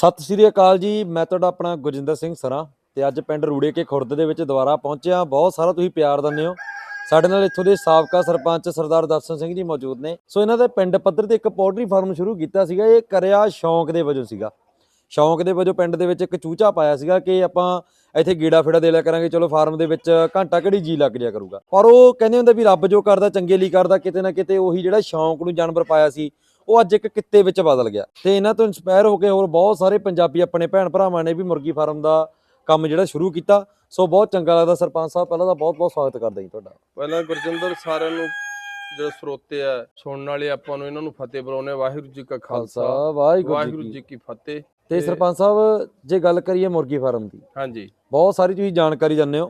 ਸਤਿ ਸ੍ਰੀ ਅਕਾਲ ਜੀ, ਮੈਂ ਤੁਹਾਡਾ ਆਪਣਾ ਗੁਰਜਿੰਦਰ ਸਿੰਘ ਸਰਾ ਤੇ ਅੱਜ ਪਿੰਡ ਰੂੜੇ ਕੇ ਖੁਰਦ ਦੇ ਵਿੱਚ ਦੁਬਾਰਾ ਪਹੁੰਚਿਆ ਬਹੁਤ ਸਾਰਾ ਤੁਸੀਂ ਪਿਆਰ ਦਿੰਦੇ ਹੋ। ਸਾਡੇ ਨਾਲ ਇੱਥੋਂ ਦੇ ਸਾਬਕਾ ਸਰਪੰਚ ਸਰਦਾਰ ਦਰਸ਼ਨ ਸਿੰਘ ਜੀ ਮੌਜੂਦ ਨੇ। ਸੋ ਇਹਨਾਂ ਦੇ ਪਿੰਡ ਪੱਧਰ ਤੇ ਇੱਕ ਪੋਲਟਰੀ ਫਾਰਮ ਸ਼ੁਰੂ ਕੀਤਾ ਸੀਗਾ। ਇਹ ਕਰਿਆ ਸ਼ੌਂਕ ਦੇ ਵਜੋਂ ਸੀਗਾ। ਸ਼ੌਂਕ ਦੇ ਵਜੋਂ ਪਿੰਡ ਦੇ ਵਿੱਚ ਇੱਕ ਚੂਚਾ ਪਾਇਆ ਸੀਗਾ ਕਿ ਆਪਾਂ ਇੱਥੇ ਗੀੜਾ ਫੇੜਾ ਦੇ ਲਿਆ ਕਰਾਂਗੇ। ਚਲੋ ਫਾਰਮ ਦੇ ਵਿੱਚ ਘੰਟਾ ਕਿਹੜੀ ਜੀ ਲੱਗ ਜਾਇਆ ਕਰੂਗਾ। ਪਰ ਉਹ ਕਹਿੰਦੇ ਹੁੰਦੇ ਵੀ ਰੱਬ ਜੋ ਕਰਦਾ, ਚੰਗੇ ਲਈ ਕਰਦਾ, ਕਿਤੇ ਨਾ ਕਿਤੇ ਉਹੀ ਜਿਹੜਾ ਸ਼ੌਂਕ ਨੂੰ ਜਾਨਵਰ ਪਾਇਆ ਸੀ। ਉਹ ਅੱਜ ਇੱਕ ਕਿੱਤੇ ਵਿੱਚ ਬਦਲ ਗਿਆ ਤੇ ਇਹਨਾਂ ਤੋਂ ਇਨਸਪਾਇਰ ਹੋ ਕੇ ਹੋਰ ਬਹੁਤ ਸਾਰੇ ਪੰਜਾਬੀ ਆਪਣੇ ਭੈਣ ਭਰਾਵਾਂ ਨੇ ਵੀ ਮੁਰਗੀ ਫਾਰਮ ਦਾ ਕੰਮ ਜਿਹੜਾ ਸ਼ੁਰੂ ਕੀਤਾ। ਸੋ ਬਹੁਤ ਚੰਗਾ ਲੱਗਦਾ। ਸਰਪੰਚ ਸਾਹਿਬ ਪਹਿਲਾਂ ਤਾਂ ਬਹੁਤ ਬਹੁਤ ਸਵਾਗਤ ਕਰਦਾ ਜੀ ਤੁਹਾਡਾ। ਪਹਿਲਾਂ ਗੁਰਜਿੰਦਰ ਸਾਰਿਆਂ ਨੂੰ ਜਿਹੜੇ ਸਰੋਤੇ ਆ ਸੁਣਨ ਵਾਲੇ ਆਪਾਂ ਨੂੰ ਇਹਨਾਂ ਨੂੰ ਫਤਿਹ ਬੁਲਾਉਣੇ ਵਾਹਿਗੁਰੂ ਜੀ ਕਾ ਖਾਲਸਾ। ਵਾਹਿਗੁਰੂ ਜੀ ਕੀ ਫਤਿਹ। ਤੇ ਸਰਪੰਚ ਸਾਹਿਬ ਜੇ ਗੱਲ ਕਰੀਏ ਮੁਰਗੀ ਫਾਰਮ ਦੀ ਹਾਂਜੀ। ਬਹੁਤ ਸਾਰੀ ਤੁਸੀਂ ਜਾਣਕਾਰੀ ਦਿੰਦੇ ਹੋ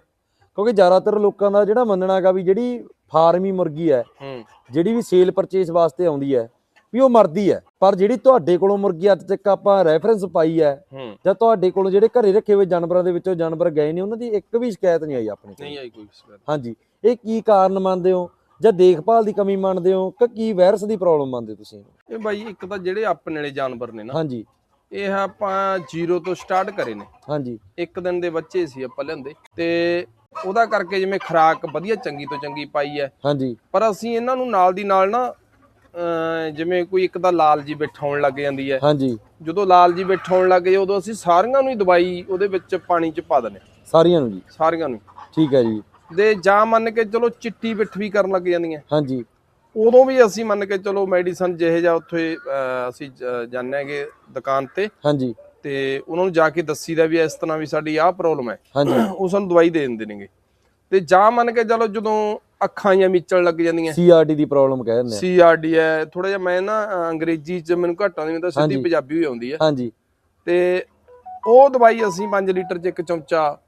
ਕਿਉਂਕਿ ਜ਼ਿਆਦਾਤਰ ਲੋਕਾਂ ਦਾ ਜਿਹੜਾ ਮੰਨਣਾ ਹੈਗਾ ਵੀ ਜਿਹੜੀ ਫਾਰਮੀ ਮੁਰਗੀ ਹੂੰ। ਜਿਹੜੀ ਵੀ ਸੇਲ ਪਰਚੇਸ ਵਾਸਤੇ ਆਉਂਦੀ ਹੈ ਵੀ ਉਹ ਮਰਦੀ ਹੈ। ਪਰ ਜਿਹੜੀ ਤੁਹਾਡੇ ਕੋਲੋਂ ਮੁਰਗੀ ਅੱਜ ਤੱਕ ਆਪਾਂ ਰੈਫਰੈਂਸ ਪਾਈ ਹੈ ਹੂੰ। ਜਾਂ ਤੁਹਾਡੇ ਕੋਲੋਂ ਜਿਹੜੇ ਘਰੇ ਰੱਖੇ ਹੋਏ ਜਾਨਵਰਾਂ ਦੇ ਵਿੱਚੋਂ ਜਾਨਵਰ ਗਏ ਨੇ ਉਹਨਾਂ ਦੀ ਇੱਕ ਵੀ ਸ਼ਿਕਾਇਤ ਨਹੀਂ ਆਈ ਆਪਣੇ ਕੋਲ ਨਹੀਂ ਆਈ ਕੋਈ ਸ਼ਿਕਾਇਤ। ਹਾਂਜੀ। ਇਹ ਕੀ ਕਾਰਨ ਮੰਨਦੇ ਹੋ? ਜਾਂ ਦੇਖਭਾਲ ਦੀ ਕਮੀ ਮੰਨਦੇ ਹੋ? ਕਿ ਕੀ ਵਾਇਰਸ ਦੀ ਪ੍ਰੋਬਲਮ ਮੰਨਦੇ ਤੁਸੀਂ? ਇਹ ਬਾਈ ਇੱਕ ਤਾਂ ਜਿਹੜੇ ਆਪਣੇ ਵਾਲੇ ਜਾਨਵਰ ਨੇ ਨਾ ਹਾਂਜੀ। ਇਹ ਆਪਾਂ ਜ਼ੀਰੋ ਤੋਂ ਸਟਾਰਟ ਕਰੇ ਨੇ। ਹਾਂਜੀ। ਇੱਕ ਦਿਨ ਦੇ ਬੱਚੇ ਸੀ ਆਪਾਂ ਲਿਆਂਦੇ ਤੇ ਉਹਦਾ ਕਰਕੇ ਜਿਵੇਂ ਖਰਾਕ ਵਧੀਆ ਚੰਗੀ ਤੋਂ ਚੰਗੀ ਪਾਈ ਹੈ। ਹਾਂਜੀ। ਪਰ ਅਸੀਂ ਇਹਨਾਂ ਨੂੰ ਨਾਲ ਦੀ ਨਾਲ ਨਾ ਜਿਵੇਂ ਕੋਈ ਇੱਕ ਤਾਂ ਲਾਲ ਜੀ ਬਿਠਾਉਣ ਲੱਗ ਜਾਂਦੀ ਹੈ। ਹਾਂਜੀ। ਜਦੋਂ ਲਾਲ ਜੀ ਬਿਠਾਉਣ ਲੱਗ ਜਾਏ ਉਦੋਂ ਅਸੀਂ ਸਾਰੀਆਂ ਨੂੰ ਹੀ ਦਵਾਈ ਉਹਦੇ ਵਿੱਚ ਪਾਣੀ 'ਚ ਪਾ ਦਿੰਦੇ ਹਾਂ, ਸਾਰੀਆਂ ਨੂੰ ਜੀ? ਸਾਰੀਆਂ ਨੂੰ ਠੀਕ ਹੈ ਜੀ। ਦੇ ਜਾਂ ਮੰਨ ਕੇ ਚਲੋ ਚਿੱਟੀ ਬਿੱਠ ਵੀ ਕਰਨ ਲੱਗ ਜਾਂਦੀਆਂ। ਹਾਂਜੀ। ਉਦੋਂ ਵੀ ਅਸੀਂ ਮੰਨ ਕੇ ਚਲੋ ਮੈਡੀਸਨ ਜਿਹੇ ਜਾਂ ਉੱਥੇ ਅਸੀਂ ਜ- ਹੈਗੇ ਦੁਕਾਨ ਤੇ। ਹਾਂਜੀ। ਤੇ ਉਹਨਾਂ ਨੂੰ ਜਾ ਕੇ ਦੱਸੀਦਾ ਵੀ ਇਸ ਤਰ੍ਹਾਂ ਵੀ ਸਾਡੀ ਆਹ ਪ੍ਰੋਬਲਮ ਹੈ। ਹਾਂਜੀ। ਉਹ ਸਾਨੂੰ ਦਵਾਈ ਦੇ ਦਿੰਦੇ ਨੇਗੇ। ਤੇ ਜਾਂ ਮੰਨ ਕੇ ਚਲੋ ਜਦੋਂ ਅੱਖਾਂ ਜਾਂ ਮੀਚਣ ਲੱਗ ਜਾਂਦੀਆਂ। ਸੀਆਰਡੀ ਦੀ ਪ੍ਰੋਬਲਮ ਕਹਿ ਦਿੰਦੇ ਆ। ਸੀਆਰਡੀ ਹੈ ਥੋੜਾ ਜਿਹਾ ਮੈਂ ਨਾ ਅੰਗਰੇਜ਼ੀ ਚ ਮੈਨੂੰ ਘੱਟ ਆਉਂਦੀ ਮੈਨੂੰ ਤਾਂ ਸਿੱਧੀ। ਪੰਜਾਬੀ ਹੀ ਆਉਂਦੀ ਹੈ ਹਾਂਜੀ। ਤੇ ਉਹ ਦਵਾਈ ਅਸੀਂ 5 ਲੀਟਰ ਚ ਇੱਕ ਚਮਚਾ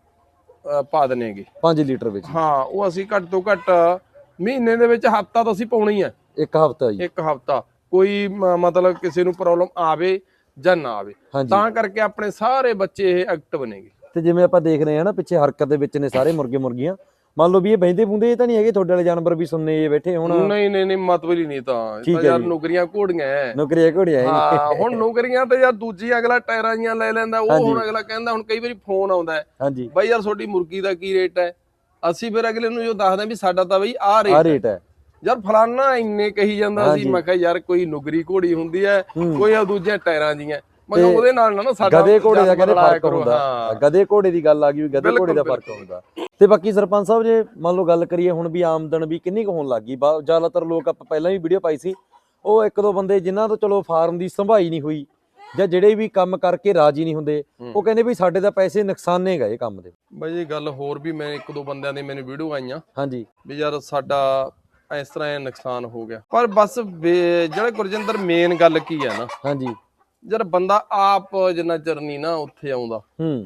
ਪਾ ਦਿੰਦੇ ਹੈਗੇ। 5 ਲੀਟਰ ਵਿੱਚ। ਹਾਂ ਉਹ ਅਸੀਂ ਘੱਟ ਤੋਂ ਘੱਟ ਮਹੀਨੇ ਦੇ ਵਿੱਚ ਹਫਤਾ ਤਾਂ ਅਸੀਂ ਪਾਉਣਾ ਹੀ ਇੱਕ ਹਫਤਾ ਜੀ। ਇੱਕ ਹਫਤਾ। ਕੋਈ ਮ- ਮਤਲਬ ਕਿਸੇ ਨੂੰ ਪ੍ਰੋਬਲਮ ਆਵੇ ਜਾਂ ਨਾ ਆਵੇ। ਤਾਂ ਕਰਕੇ ਆਪਣੇ ਸਾਰੇ ਬੱਚੇ ਇਹ ਐਕਟਿਵ ਨੇਗੇ ਤੇ ਜਿਵੇਂ ਆਪਾਂ ਦੇਖ ਰਹੇ ਹਾਂ ਨਾ ਪਿੱਛੇ ਹਰਕਤ ਦੇ ਵਿੱਚ ਨੇ ਸਾਰੇ ਮੁਰਗੇ ਮੁਰਗੀਆਂ। ਮੰਨ ਲਓ ਵੀ ਇਹ ਬਹਿੰਦੇ ਬੁੰਦੇ ਇਹ ਤਾਂ ਨਹੀਂ ਹੈਗੇ ਤੁਹਾਡੇ ਵਾਲੇ ਜਾਨਵਰ ਵੀ ਸੁਣਨੇ ਜੇ ਬੈਠੇ ਹੁਣ। ਨਹੀਂ ਨਹੀਂ ਨਹੀਂ ਮਤਲਬ ਹੀ ਨਹੀਂ ਤਾਂ। ਇਹ ਤਾਂ ਯਾਰ। ਨੌਕਰੀਆਂ ਘੋੜੀਆਂ ਐ। ਨੌਕਰੀਆਂ ਘੋੜੀਆਂ ਇਹ ਹਾਂ ਹੁਣ ਨੌਕਰੀਆਂ ਤੇ ਯਾਰ ਦੂਜੀ ਅਗਲਾ ਟਾਇਰਾਂ ਜੀਆਂ ਲੈ ਲੈਂਦਾ ਉਹ। ਹੁਣ ਅਗਲਾ ਕਹਿੰਦਾ ਹੁਣ ਕਈ ਵਾਰੀ ਫੋਨ ਆਉਂਦਾ ਹੈ ਹਾਂਜੀ। ਬਾਈ ਯਾਰ ਤੁਹਾਡੀ ਮੁਰਗੀ ਦਾ ਕੀ ਰੇਟ ਹੈ ਅਸੀਂ ਫਿਰ ਅਗਲੇ ਨੂੰ ਜੋ ਦੱਸਦੇ ਵੀ ਸਾਡਾ ਤਾਂ ਬਈ ਆਹ ਆ ਰੇਟ ਹੈ ਰੇਟ ਹੈ ਯਾਰ ਫਲਾਨਾ ਇੰਨੇ ਕਹੀ ਜਾਂਦਾ। ਸੀ ਮੈਂ ਕਿਹਾ ਯਾਰ ਕੋਈ ਨੁਗਰੀ ਘੋੜੀ ਹੁੰਦੀ ਹੈ। ਕੋਈ ਆ ਦੂਜੀਆਂ ਟਾਇਰਾਂ ਦੀਆਂ ਮੈਂ ਉਹਦੇ ਨਾਲ ਨਾ ਸਾਡਾ ਗਧੇ ਘੋੜੇ ਦਾ ਕਹਿੰਦੇ ਫ਼ਰਕ ਹੁੰਦਾ। ਗਧੇ ਘੋੜੇ ਦੀ ਗੱਲ ਆ ਗਈ ਬਿਲਕੁਲ, ਘੋੜੇ ਦਾ ਫ਼ਰਕ। ਹੁੰਦਾ। ਤੇ ਬਾਕੀ ਸਰਪੰਚ ਸਾਹਿਬ ਜੇ ਮੰਨ ਲਓ ਗੱਲ ਕਰੀਏ ਹੁਣ ਵੀ ਆਮਦਨ ਵੀ ਕਿੰਨੀ ਕੁ ਹੋਣ ਲੱਗ ਜ਼ਿਆਦਾਤਰ ਲੋਕ ਆਪਾਂ ਪਹਿਲਾਂ ਵੀ ਵੀਡੀਓ ਪਾਈ ਸੀ ਉਹ ਇੱਕ ਦੋ ਬੰਦੇ ਜਿਨ੍ਹਾਂ ਤੋਂ ਚਲੋ ਫਾਰਮ ਦੀ ਸੰਭਾਈ ਨਹੀਂ ਹੋਈ ਜਾਂ ਜਿਹੜੇ ਵੀ ਕੰਮ ਕਰਕੇ ਰਾਜੀ ਨਹੀਂ ਹੁੰਦੇ। ਉਹ ਕਹਿੰਦੇ ਵੀ ਸਾਡੇ ਤਾਂ ਪੈਸੇ ਨੁਕਸਾਨੇ ਗਏ ਕੰਮ ਦੇ। ਬਾਈ ਇਹ ਗੱਲ ਹੋਰ ਵੀ ਮੈਂ ਇੱਕ ਦੋ ਬੰਦਿਆਂ ਦੀ ਮੈਨੂੰ ਵੀਡੀਓ ਆਈਆਂ। ਹਾਂਜੀ। ਵੀ ਯਾਰ ਸਾਡਾ ਇਸ ਤਰ੍ਹਾਂ ਇਹ ਨੁਕਸਾਨ ਹੋ ਗਿਆ। ਪਰ ਬਸ ਜਿਹੜਾ ਗੁਰਜਿੰਦਰ ਮੇਨ ਗੱਲ ਕੀ ਹੈ ਨਾ ਹਾਂਜੀ। ਯਾਰ ਬੰਦਾ ਆਪ ਜਿੰਨਾ ਚਿਰ ਨਹੀਂ ਨਾ ਉੱਥੇ ਆਉਂਦਾ ਹੂੰ।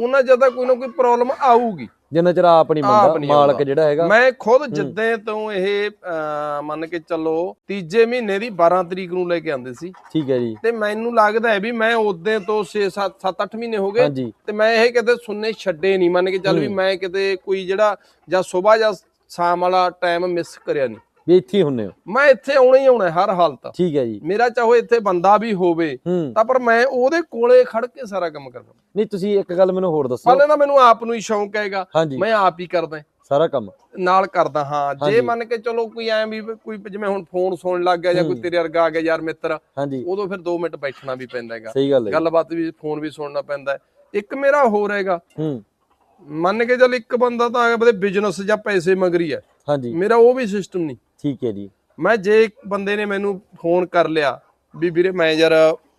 ਉਹਨਾਂ ਜਦ ਕੋਈ ਨਾ ਕੋਈ ਪ੍ਰੋਬਲਮ ਆਊਗੀ। ਜਿੰਨਾ ਚਿਰ ਆਪ ਨਹੀਂ ਮੰਨਦਾ ਮਾਲਕ। ਜਿਹੜਾ ਹੈਗਾ। ਮੈਂ ਖੁਦ ਜਿੱਦੇ ਤੋਂ ਇਹ ਮੰਨ ਕੇ ਚੱਲੋ ਤੀਜੇ ਮਹੀਨੇ ਦੀ 12 ਤਰੀਕ ਨੂੰ ਲੈ ਕੇ ਆਂਦੇ ਸੀ। ਠੀਕ ਹੈ ਜੀ। ਤੇ ਮੈਨੂੰ ਲੱਗਦਾ ਹੈ ਵੀ ਮੈਂ ਉਦੋਂ ਤੋਂ 6 7 7 8 ਮਹੀਨੇ ਹੋ ਗਏ। ਤੇ ਮੈਂ ਇਹ ਕਿਤੇ ਸੁਣਨੇ ਛੱਡੇ ਨਹੀਂ। ਮੰਨ ਕੇ ਚੱਲ ਵੀ। ਮੈਂ ਕਿਤੇ ਕੋਈ ਜਿਹੜਾ ਜਾਂ ਸਵੇਰ ਜਾਂ ਸ਼ਾਮ ਵਾਲਾ ਟਾਈਮ ਮਿਸ ਕਰਿਆ ਨਹੀਂ। ਵੀ ਇੱਥੇ ਹੀ ਹੁੰਨੇ ਹੋ। ਮੈਂ ਇੱਥੇ ਆਉਣਾ ਹੀ ਆਉਣਾ ਹਰ ਹਾਲਤ। ਠੀਕ ਹੈ ਜੀ। ਮੇਰਾ ਚਾਹੋ ਇੱਥੇ ਬੰਦਾ ਵੀ ਹੋਵੇ ਤਾਂ ਪਰ ਮੈਂ ਉਹਦੇ ਕੋਲੇ ਖੜ ਕੇ ਸਾਰਾ ਕੰਮ ਕਰਦਾ। ਨਹੀਂ ਤੁਸੀਂ ਇੱਕ ਗੱਲ ਮੈਨੂੰ ਹੋਰ ਦੱਸੋ। ਪਹਿਲੇ ਤਾਂ ਮੈਨੂੰ ਆਪ ਨੂੰ ਹੀ ਸ਼ੌਂਕ ਹੈਗਾ ਮੈਂ ਆਪ ਹੀ ਕਰਦਾ ਸਾਰਾ ਕੰਮ। ਨਾਲ ਕਰਦਾ ਹਾਂ। ਜੇ। ਮੰਨ ਕੇ ਚਲੋ ਕੋਈ ਐ ਵੀ ਕੋਈ ਜਿਵੇਂ ਹੁਣ ਫੋਨ ਸੁਣਨ ਲੱਗ ਗਿਆ ਜਾਂ ਕੋਈ। ਤੇਰੇ ਵਰਗਾ ਆ ਗਿਆ ਯਾਰ ਮਿੱਤਰ ਉਦੋਂ ਫਿਰ 2 ਮਿੰਟ ਬੈਠਣਾ ਵੀ ਪੈਂਦਾ ਹੈਗਾ। ਗੱਲਬਾਤ ਵੀ ਫੋਨ ਵੀ ਸੁਣਨਾ ਪੈਂਦਾ। ਇੱਕ ਮੇਰਾ ਹੋਰ ਹੈਗਾ। ਮੰਨ ਕੇ ਚੱਲ ਇੱਕ ਬੰਦਾ ਤਾਂ ਆ ਬਦੇ ਬਿਜ਼ਨਸ ਜਾਂ ਪੈਸੇ ਮਗਰੀ ਹੈ ਹਾਂਜੀ। ਮੇਰਾ ਉਹ ਵੀ ਸਿਸਟਮ ਨਹੀਂ। ਠੀਕ ਹੈ ਜੀ। ਮੈਂ ਜੇ ਇੱਕ ਬੰਦੇ ਨੇ ਮੈਨੂੰ ਫੋਨ ਕਰ ਲਿਆ ਵੀ ਵੀਰੇ ਮੈਂ ਯਾਰ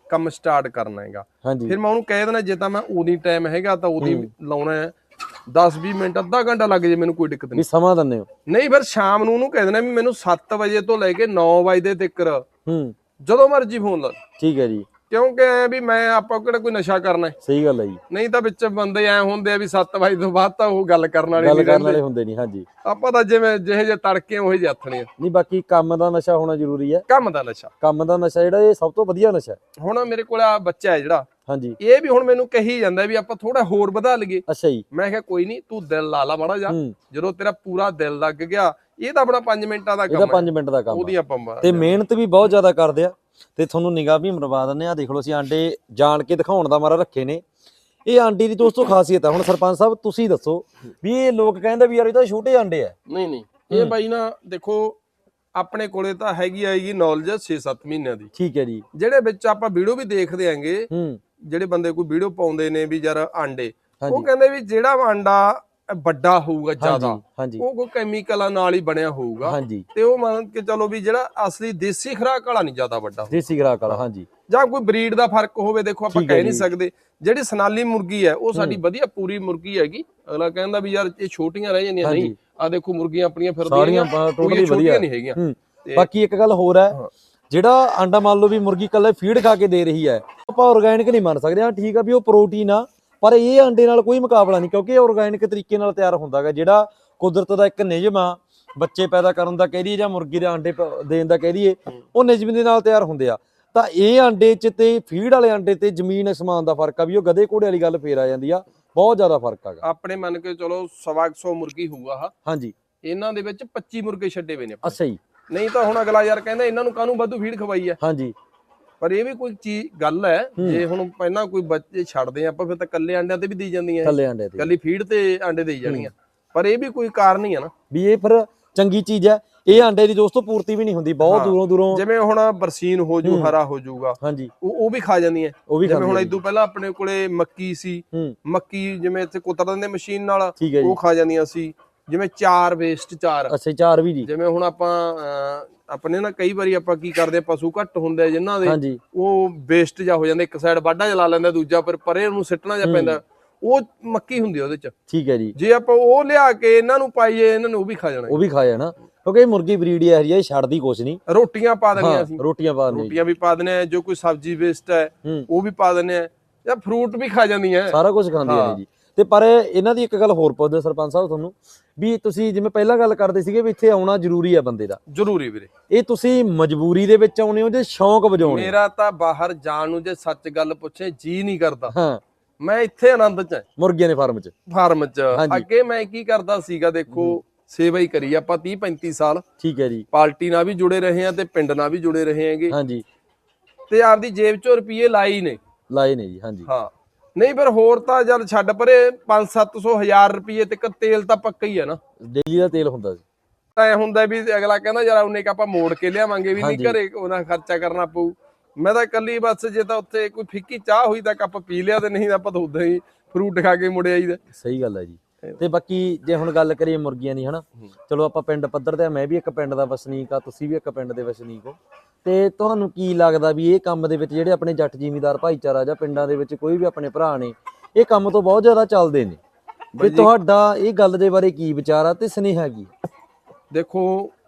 ਕੰਮ ਸਟਾਰਟ ਕਰਨਾ ਹੈਗਾ। ਫਿਰ ਮੈਂ ਉਹਨੂੰ ਕਹਿ ਦੇਣਾ ਜੇ ਤਾਂ ਮੈਂ ਉਹਦੀ ਟਾਈਮ ਹੈਗਾ ਤਾਂ ਉਹਦੀ ਲਾਉਣਾ ਹੈ। 10-20 ਮਿੰਟ ਅੱਧਾ ਘੰਟਾ ਲੱਗ ਜੇ ਮੈਨੂੰ ਕੋਈ ਦਿੱਕਤ ਵੀ ਨਹੀਂ। ਸਮਾਂ ਦਿੰਦੇ ਹੋ। ਨਹੀਂ ਫਿਰ ਸ਼ਾਮ ਨੂੰ ਉਹਨੂੰ ਕਹਿ ਦੇਣਾ ਵੀ ਮੈਨੂੰ 7 ਵਜੇ ਤੋਂ ਲੈ ਕੇ 9 ਵਜੇ ਤੱਕ ਹੂੰ। ਜਦੋਂ ਮਰਜ਼ੀ ਫੋਨ ਲਾ। ਠੀਕ ਹੈ ਜੀ। ਕਿਉਂਕਿ ਐਂ ਵੀ ਮੈਂ ਆਪਾਂ ਕਿਹੜਾ ਕੋਈ ਨਸ਼ਾ ਕਰਨਾ ਹੈ। ਸਹੀ ਗੱਲ ਹੈ ਜੀ। ਨਹੀਂ ਤਾਂ ਵਿੱਚ ਬੰਦੇ ਐ ਹੁੰਦੇ ਆ ਵੀ 7 ਵਜੇ ਤੋਂ ਬਾਅਦ ਤਾਂ ਉਹ ਗੱਲ ਕਰਨ ਵਾਲੇ ਗੱਲ ਨਹੀਂ ਕਰਨ ਵਾਲੇ ਹੁੰਦੇ ਨਹੀਂ ਹਾਂਜੀ। ਆਪਾਂ ਤਾਂ ਜਿਵੇਂ ਜਿਹੇ ਜਿਹੇ ਤੜਕੇ ਉਹੇ ਹੱਥ ਨੇ ਨਹੀਂ ਬਾਕੀ ਕੰਮ ਦਾ ਨਸ਼ਾ ਹੋਣਾ ਜ਼ਰੂਰੀ ਹੈ। ਕੰਮ ਦਾ ਨਸ਼ਾ। ਕੰਮ ਦਾ ਨਸ਼ਾ ਜਿਹੜਾ ਇਹ ਸਭ ਤੋਂ ਵਧੀਆ ਨਸ਼ਾ ਹੁਣ ਮੇਰੇ ਕੋਲ ਆ ਬੱਚਾ ਹੈ ਜਿਹੜਾ। ਹਾਂਜੀ। ਇਹ ਵੀ ਹੁਣ ਮੈਨੂੰ ਕਹੀ ਜਾਂਦਾ ਵੀ ਆਪਾਂ ਥੋੜਾ ਹੋਰ ਵਧਾ ਲਈਏ। ਅੱਛਾ ਜੀ। ਮੈਂ ਕਿਹਾ ਕੋਈ ਨਹੀਂ ਤੂੰ ਦਿਲ ਲਾ ਲਾ ਮਾੜਾ ਜਾ ਜਦੋਂ ਤੇਰਾ ਪੂਰਾ ਦਿਲ ਲੱਗ ਗਿਆ ਇਹ ਤਾਂ ਆਪਣਾ 5 ਮਿੰਟਾਂ ਦਾ ਇਹਦਾ ਕੰਮ ਹੈ। 5 ਮਿੰਟ ਦਾ ਕੰਮ ਉਹਦੀ। ਆਪਾਂ ਤੇ ਮਿਹਨਤ ਵੀ ਬਹੁਤ ਜ਼ਿਆਦਾ ਕਰਦੇ ਆ। ਤੇ ਤੁਹਾਨੂੰ ਨਿਗਾਹ ਵੀ ਮਰਵਾ ਦਿੰਦੇ ਆ ਦੇਖ ਲਓ ਅਸੀਂ ਆਂਡੇ ਜਾਣ ਕੇ ਦਿਖਾਉਣ ਦਾ ਮਾਰਾ ਰੱਖੇ ਨੇ। ਇਹ ਆਂਡੇ ਦੀ ਦੋਸਤੋ ਖਾਸੀਅਤ ਆ। ਹੁਣ ਸਰਪੰਚ ਸਾਹਿਬ ਤੁਸੀਂ ਦੱਸੋ ਵੀ ਇਹ ਲੋਕ ਕਹਿੰਦੇ ਵੀ ਯਾਰ ਇਹ ਤਾਂ ਛੋਟੇ ਆਂਡੇ ਆ। ਨਹੀਂ ਨਹੀਂ। ਇਹ ਬਾਈ ਨਾ ਦੇਖੋ ਆਪਣੇ ਕੋਲੇ ਤਾਂ ਹੈਗੀ ਆਏਗੀ ਨੌਲੇਜ 6-7 ਮਹੀਨਿਆਂ ਦੀ। ਠੀਕ ਹੈ ਜੀ। ਜਿਹੜੇ ਵਿੱਚ ਆਪਾਂ ਵੀਡੀਓ ਵੀ ਦੇਖਦੇ ਆਂਗੇ ਹੂੰ। ਜਿਹੜੇ ਬੰਦੇ ਕੋਈ ਵੀਡੀਓ ਪਾਉਂਦੇ ਨੇ ਵੀ ਯਾਰ ਆਂਡੇ ਉਹ ਕਹਿੰਦੇ ਵੀ ਜਿਹੜਾ ਆਂਡਾ ਵੱਡਾ ਹੋਊਗਾ ਜ਼ਿਆਦਾ। ਹਾਂਜੀ। ਉਹ ਕੋਈ ਕੈਮੀਕਲਾਂ ਨਾਲ ਹੀ ਬਣਿਆ ਹੋਊਗਾ। ਹਾਂਜੀ। ਤੇ ਉਹ ਮੰਨ ਕੇ ਚਲੋ ਵੀ ਜਿਹੜਾ ਅਸਲੀ ਦੇਸੀ ਖੁਰਾਕ ਵਾਲਾ ਨਹੀਂ ਜ਼ਿਆਦਾ ਵੱਡਾ ਦੇਸੀ ਗਰਾਕ ਵਾਲਾ ਹਾਂਜੀ। ਜਾਂ ਕੋਈ ਬਰੀਡ ਦਾ ਫ਼ਰਕ ਹੋਵੇ ਦੇਖੋ ਆਪਾਂ ਕਹਿ ਨਹੀਂ। ਸਕਦੇ। ਜਿਹੜੀ ਸਨਾਲੀ ਮੁਰਗੀ ਹੈ ਉਹ ਸਾਡੀ ਵਧੀਆ ਪੂਰੀ ਮੁਰਗੀ ਹੈਗੀ। ਅਗਲਾ ਕਹਿੰਦਾ ਵੀ ਯਾਰ ਇਹ ਛੋਟੀਆਂ ਰਹਿ ਜਾਂਦੀਆਂ ਨਹੀਂ। ਆ ਦੇਖੋ ਮੁਰਗੀਆਂ ਆਪਣੀਆਂ ਫਿਰਦੀਆਂ ਸਾਰੀਆਂ ਟੋਟਲੀ ਵਧੀਆ। ਨਹੀਂ ਹੈਗੀਆਂ। ਬਾਕੀ ਇੱਕ ਗੱਲ ਹੋਰ ਹੈ। ਜਿਹੜਾ ਆਂਡਾ ਮੰਨ ਲਓ ਵੀ ਮੁਰਗੀ ਕੱਲੇ ਫੀਡ ਖਾ ਕੇ ਦੇ ਰਹੀ ਹੈ ਆਪਾਂ ਆਰਗੈਨਿਕ ਨਹੀਂ ਮੰਨ ਸਕਦੇ ਹਾਂ ਠੀਕ ਆ ਵੀ ਉਹ ਪ੍ਰੋਟੀਨ ਆ ਪਰ ਇਹ ਆਂਡੇ ਨਾਲ ਕੋਈ ਮੁਕਾਬਲਾ ਨਹੀਂ ਕਿਉਂਕਿ ਇਹ ਆਰਗੈਨਿਕ ਤਰੀਕੇ ਨਾਲ ਤਿਆਰ ਹੁੰਦਾ ਗਾ ਜਿਹੜਾ ਕੁਦਰਤ ਦਾ ਇੱਕ ਨਿਯਮ ਆ ਬੱਚੇ ਪੈਦਾ ਕਰਨ ਦਾ ਕਹਿ ਦਈਏ ਜਾਂ ਮੁਰਗੀ ਦੇ ਪ- ਦੇਣ ਦਾ ਕਹਿ ਦਈਏ ਉਹ ਨਿਯਮ ਦੇ ਨਾਲ ਤਿਆਰ ਹੁੰਦੇ ਆ। ਤਾਂ ਇਹ ਆਂਡੇ 'ਚ ਤੇ ਫੀਡ ਵਾਲੇ ਆਂਡੇ ਤੇ ਜ਼ਮੀਨ ਅਸਮਾਨ ਦਾ ਫ਼ਰਕ ਆ ਵੀ ਉਹ ਗਧੇ ਘੋੜੇ ਵਾਲੀ ਗੱਲ ਫੇਰ ਆ ਜਾਂਦੀ ਆ ਬਹੁਤ ਜ਼ਿਆਦਾ ਫ਼ਰਕ ਆਗਾ ਆਪਣੇ ਮੰਨ ਕੇ ਚਲੋ ਸਵਾ ਕੁ ਸੌ ਮੁਰਗੀ ਹੋਊਗਾ ਆਹ। ਹਾਂਜੀ। ਇਹਨਾਂ ਦੇ ਵਿੱਚ 25 ਮੁਰਗੇ ਛੱਡੇ ਹੋਏ ਨੇ। ਅੱਛਾ ਜੀ। ਨਹੀਂ ਤਾਂ ਹੁਣ ਅਗਲਾ ਯਾਰ ਕਹਿੰਦਾ ਇਹਨਾਂ ਨੂੰ ਕਾਹਨੂੰ ਵਾਧੂ ਫੀਡ ਖਵਾਈ ਹੈ ਹਾਂਜੀ। ਪਰ ਇਹ ਵੀ ਕੋਈ ਚੀਜ਼ ਗੱਲ ਹੈ ਜੇ ਹੁਣ ਪਹਿਲਾਂ ਕੋਈ ਬੱਚੇ ਛੱਡਦੇ ਆਪਾਂ ਫਿਰ ਤਾਂ ਕੱਲੇ ਆਂਡਿਆਂ ਤੇ ਵੀ ਦੇ ਜਾਂਦੀਆਂ। ਥੱਲੇ ਆਂਡੇ ਤੇ। ਕੱਲੀ ਫੀਡ ਤੇ ਆਂਡੇ ਦੇਈ ਜਾਣੀਆਂ। ਪਰ ਇਹ ਵੀ ਕੋਈ ਕਾਰਨ ਹੀ ਆ ਨਾ। ਵੀ ਇਹ ਫਿਰ ਚੰਗੀ ਚੀਜ਼ ਹੈ। ਇਹ ਆਂਡੇ ਦੀ ਦੋਸਤੋ ਪੂਰਤੀ ਵੀ ਨਹੀਂ ਹੁੰਦੀ ਬਹੁਤ ਹਾਂ। ਦੂਰੋਂ ਦੂਰੋਂ ਜਿਵੇਂ ਹੁਣ ਬਰਸੀਨ ਹੋ ਜੂ ਹਰਾ ਹੋ ਹਾਂਜੀ। ਉਹ ਉਹ ਵੀ ਖਾ ਜਾਂਦੀਆਂ। ਉਹ ਵੀ ਜਿਵੇਂ ਹੁਣ। ਇਦੋਂ ਪਹਿਲਾਂ ਆਪਣੇ ਕੋਲੇ ਮੱਕੀ ਸੀ। ਹੂੰ। ਮੱਕੀ ਜਿਵੇਂ ਇੱਥੇ ਕੁਤਰ ਦਿੰਦੇ ਮਸ਼ੀਨ ਨਾਲ ਹੈ ਉਹ ਖਾ ਜਾਂਦੀਆਂ ਸੀ। ਜਿਵੇਂ ਚਾਰ ਵੇਸਟ ਚਾਰ। ਅੱਛਾ ਜੀ, ਚਾਰ ਵੀ ਜੀ। ਜਿਵੇਂ ਹੁਣ ਆਪਾਂ ਆਪਣੇ ਨਾ ਕਈ ਵਾਰੀ ਆਪਾਂ ਕੀ ਕਰਦੇ ਪਸ਼ੂ ਘੱਟ ਹੁੰਦੇ ਜਿਨ੍ਹਾਂ ਦੇ ਉਹ ਵੇਸਟ ਜਾ ਹੋ ਜਾਂਦਾ ਇੱਕ ਸਾਈਡ ਵਾਢਾ ਚਲਾ ਲੈਂਦਾ ਦੂਜਾ ਪਰ ਪਰੇ ਉਹਨੂੰ ਸਿੱਟਣਾ ਜਾ ਪੈਂਦਾ। ਉਹ ਮੱਕੀ ਹੁੰਦੀ ਉਹਦੇ ਚ। ਠੀਕ ਹੈ ਜੀ। ਜੇ ਆਪਾਂ ਉਹ ਲਿਆ ਕੇ ਇਹਨਾਂ ਨੂੰ ਪਾਈਏ ਇਹਨਾਂ ਨੂੰ ਉਹ ਵੀ ਖਾ ਜਾਣਾ ਉਹ ਵੀ ਖਾ ਜਾਣਾ ਕਿਉਂਕਿ ਇਹ ਮੁਰਗੀ ਬਰੀਡ ਹੈ ਇਹ ਛੱਡਦੀ ਕੁਛ ਨਹੀਂ। ਰੋਟੀਆਂ ਪਾ ਦੇਣੀਆਂ ਅਸੀਂ। ਰੋਟੀਆਂ ਪਾ ਦਿੰਦੇ ਰੋਟੀਆਂ ਵੀ ਪਾ ਦਿੰਦੇ ਆ ਜੋ ਕੋਈ ਸਬਜ਼ੀ ਵੇਸਟ ਹੈ ਉਹ ਵੀ ਪਾ ਦਿੰਦੇ ਆ। ਜਾਂ ਫਰੂਟ ਵੀ ਖਾ ਜਾਂਦੀਆਂ। ਸਾਰਾ ਕੁਝ ਖਾਂਦੀਆਂ। ਨੇ ਜੀ। ਤੇ ਪਰ ਇਹਨਾਂ ਦੀ ਇੱਕ ਗੱਲ ਹੋਰ ਪੁੱਛਦੇ ਸਰਪੰਚ ਸਾਹਿਬ ਤੁਹਾਨੂੰ। ਵੀ ਤੁਸੀਂ ਜਿਵੇਂ ਪਹਿਲਾਂ ਗੱਲ ਕਰਦੇ ਸੀਗੇ ਵੀ ਇੱਥੇ ਆਉਣਾ ਜ਼ਰੂਰੀ ਹੈ ਬੰਦੇ ਦਾ। ਜ਼ਰੂਰੀ ਵੀਰੇ। ਇਹ ਤੁਸੀਂ ਮਜਬੂਰੀ ਦੇ ਵਿੱਚ ਆਉਣੇ ਹੋ ਜਾਂ ਸ਼ੌਂਕ ਵਜਾਉਣੇ? ਮੇਰਾ ਤਾਂ ਬਾਹਰ ਜਾਣ ਨੂੰ ਜੇ ਸੱਚ ਗੱਲ ਪੁੱਛੇ ਜੀ ਨਹੀਂ ਕਰਦਾ। ਹਾਂ। ਮੈਂ ਇੱਥੇ ਆਨੰਦ ਚ ਮੁਰਗੀਆਂ ਦੇ ਫਾਰਮ 'ਚ। ਫਾਰਮ ਚ। ਅੱਗੇ ਮੈਂ ਕੀ ਕਰਦਾ ਸੀਗਾ ਦੇਖੋ ਸੇਵਾ ਹੀ ਕਰੀ। ਆਪਾਂ 30 35 ਸਾਲ ਠੀਕ ਹੈ ਜੀ। ਪਾਰਟੀ ਨਾਲ ਵੀ ਜੁੜੇ ਰਹੇ ਆ ਤੇ ਪਿੰਡ ਨਾਲ ਵੀ ਜੁੜੇ ਰਹੇ ਹੈਗੇ। ਹਾਂਜੀ। ਤੇ ਆਪਦੀ ਜੇਬ ਚੋਂ ਰੁਪਏ ਲਾਈ ਨੇ। ਲਾਏ ਨੇ ਜੀ ਹਾਂਜੀ। ਹਾਂ। ਨਹੀਂ ਫਿਰ ਹੋਰ ਤਾਂ ਜਦ ਛੱਡ ਪਰੇ 5-700 ਹਜ਼ਾਰ ਰੁਪਏ ਤੱਕ ਤੇਲ ਤਾਂ ਪੱਕਾ ਹੀ ਹੈ ਨਾ। ਡੇਲੀ ਦਾ ਤੇਲ ਹੁੰਦਾ ਸੀ। ਤਾਂ ਇਹ ਹੁੰਦਾ ਵੀ ਅਗਲਾ ਕਹਿੰਦਾ ਯਾਰ ਉਹਨੇ ਕ ਆਪਾਂ ਮੋੜ ਕੇ ਲਿਆਵਾਂਗੇ ਵੀ ਨਹੀਂ। ਘਰੇ ਉਹਨਾਂ ਖਰਚਾ ਕਰਨਾ ਪਊ। ਮੈਂ ਤਾਂ ਇਕੱਲੀ ਬਸ ਜੇ ਤਾਂ ਉੱਥੇ ਕੋਈ ਫਿੱਕੀ ਚਾਹ ਹੋਈ ਤਾਂ ਕੱਪ ਪੀ ਲਿਆ ਤੇ ਨਹੀਂ ਤਾਂ ਆਪਾਂ ਤਾਂ ਉਦਾਂ ਹੀ ਫਰੂਟ ਖਾ ਕੇ ਮੁੜ ਆਈਦਾ। ਸਹੀ ਗੱਲ ਹੈ ਜੀ। ਤੇ ਬਾਕੀ ਜੇ ਹੁਣ ਗੱਲ ਕਰੀਏ ਮੁਰਗੀਆਂ ਦੀ ਹਨਾ? ਚਲੋ ਆਪਾਂ ਪਿੰਡ ਪੱਧਰ ਤੇ ਮੈਂ ਵੀ ਇੱਕ ਪਿੰਡ ਦਾ ਵਸਨੀਕ ਆ ਤੁਸੀਂ ਵੀ ਇੱਕ ਪਿੰਡ ਦੇ ਵਸਨੀਕ ਹੋ। ਤੇ ਤੁਹਾਨੂੰ ਕੀ ਲੱਗਦਾ ਵੀ ਇਹ ਕੰਮ ਦੇ ਵਿੱਚ ਜਿਹੜੇ ਆਪਣੇ ਜੱਟ ਜ਼ਿਮੀਂਦਾਰ ਭਾਈਚਾਰਾ ਜਾਂ ਪਿੰਡਾਂ ਦੇ ਵਿੱਚ ਕੋਈ ਵੀ ਆਪਣੇ ਭਰਾ ਨੇ ਇਹ ਕੰਮ ਤੋਂ ਬਹੁਤ ਜ਼ਿਆਦਾ ਚੱਲਦੇ ਨੇ? ਵੀ ਤੁਹਾਡਾ ਇਹ ਗੱਲ ਦੇ ਬਾਰੇ ਕੀ ਵਿਚਾਰ ਆ ਤੇ ਸੁਨੇਹਾ ਕੀ? ਦੇਖੋ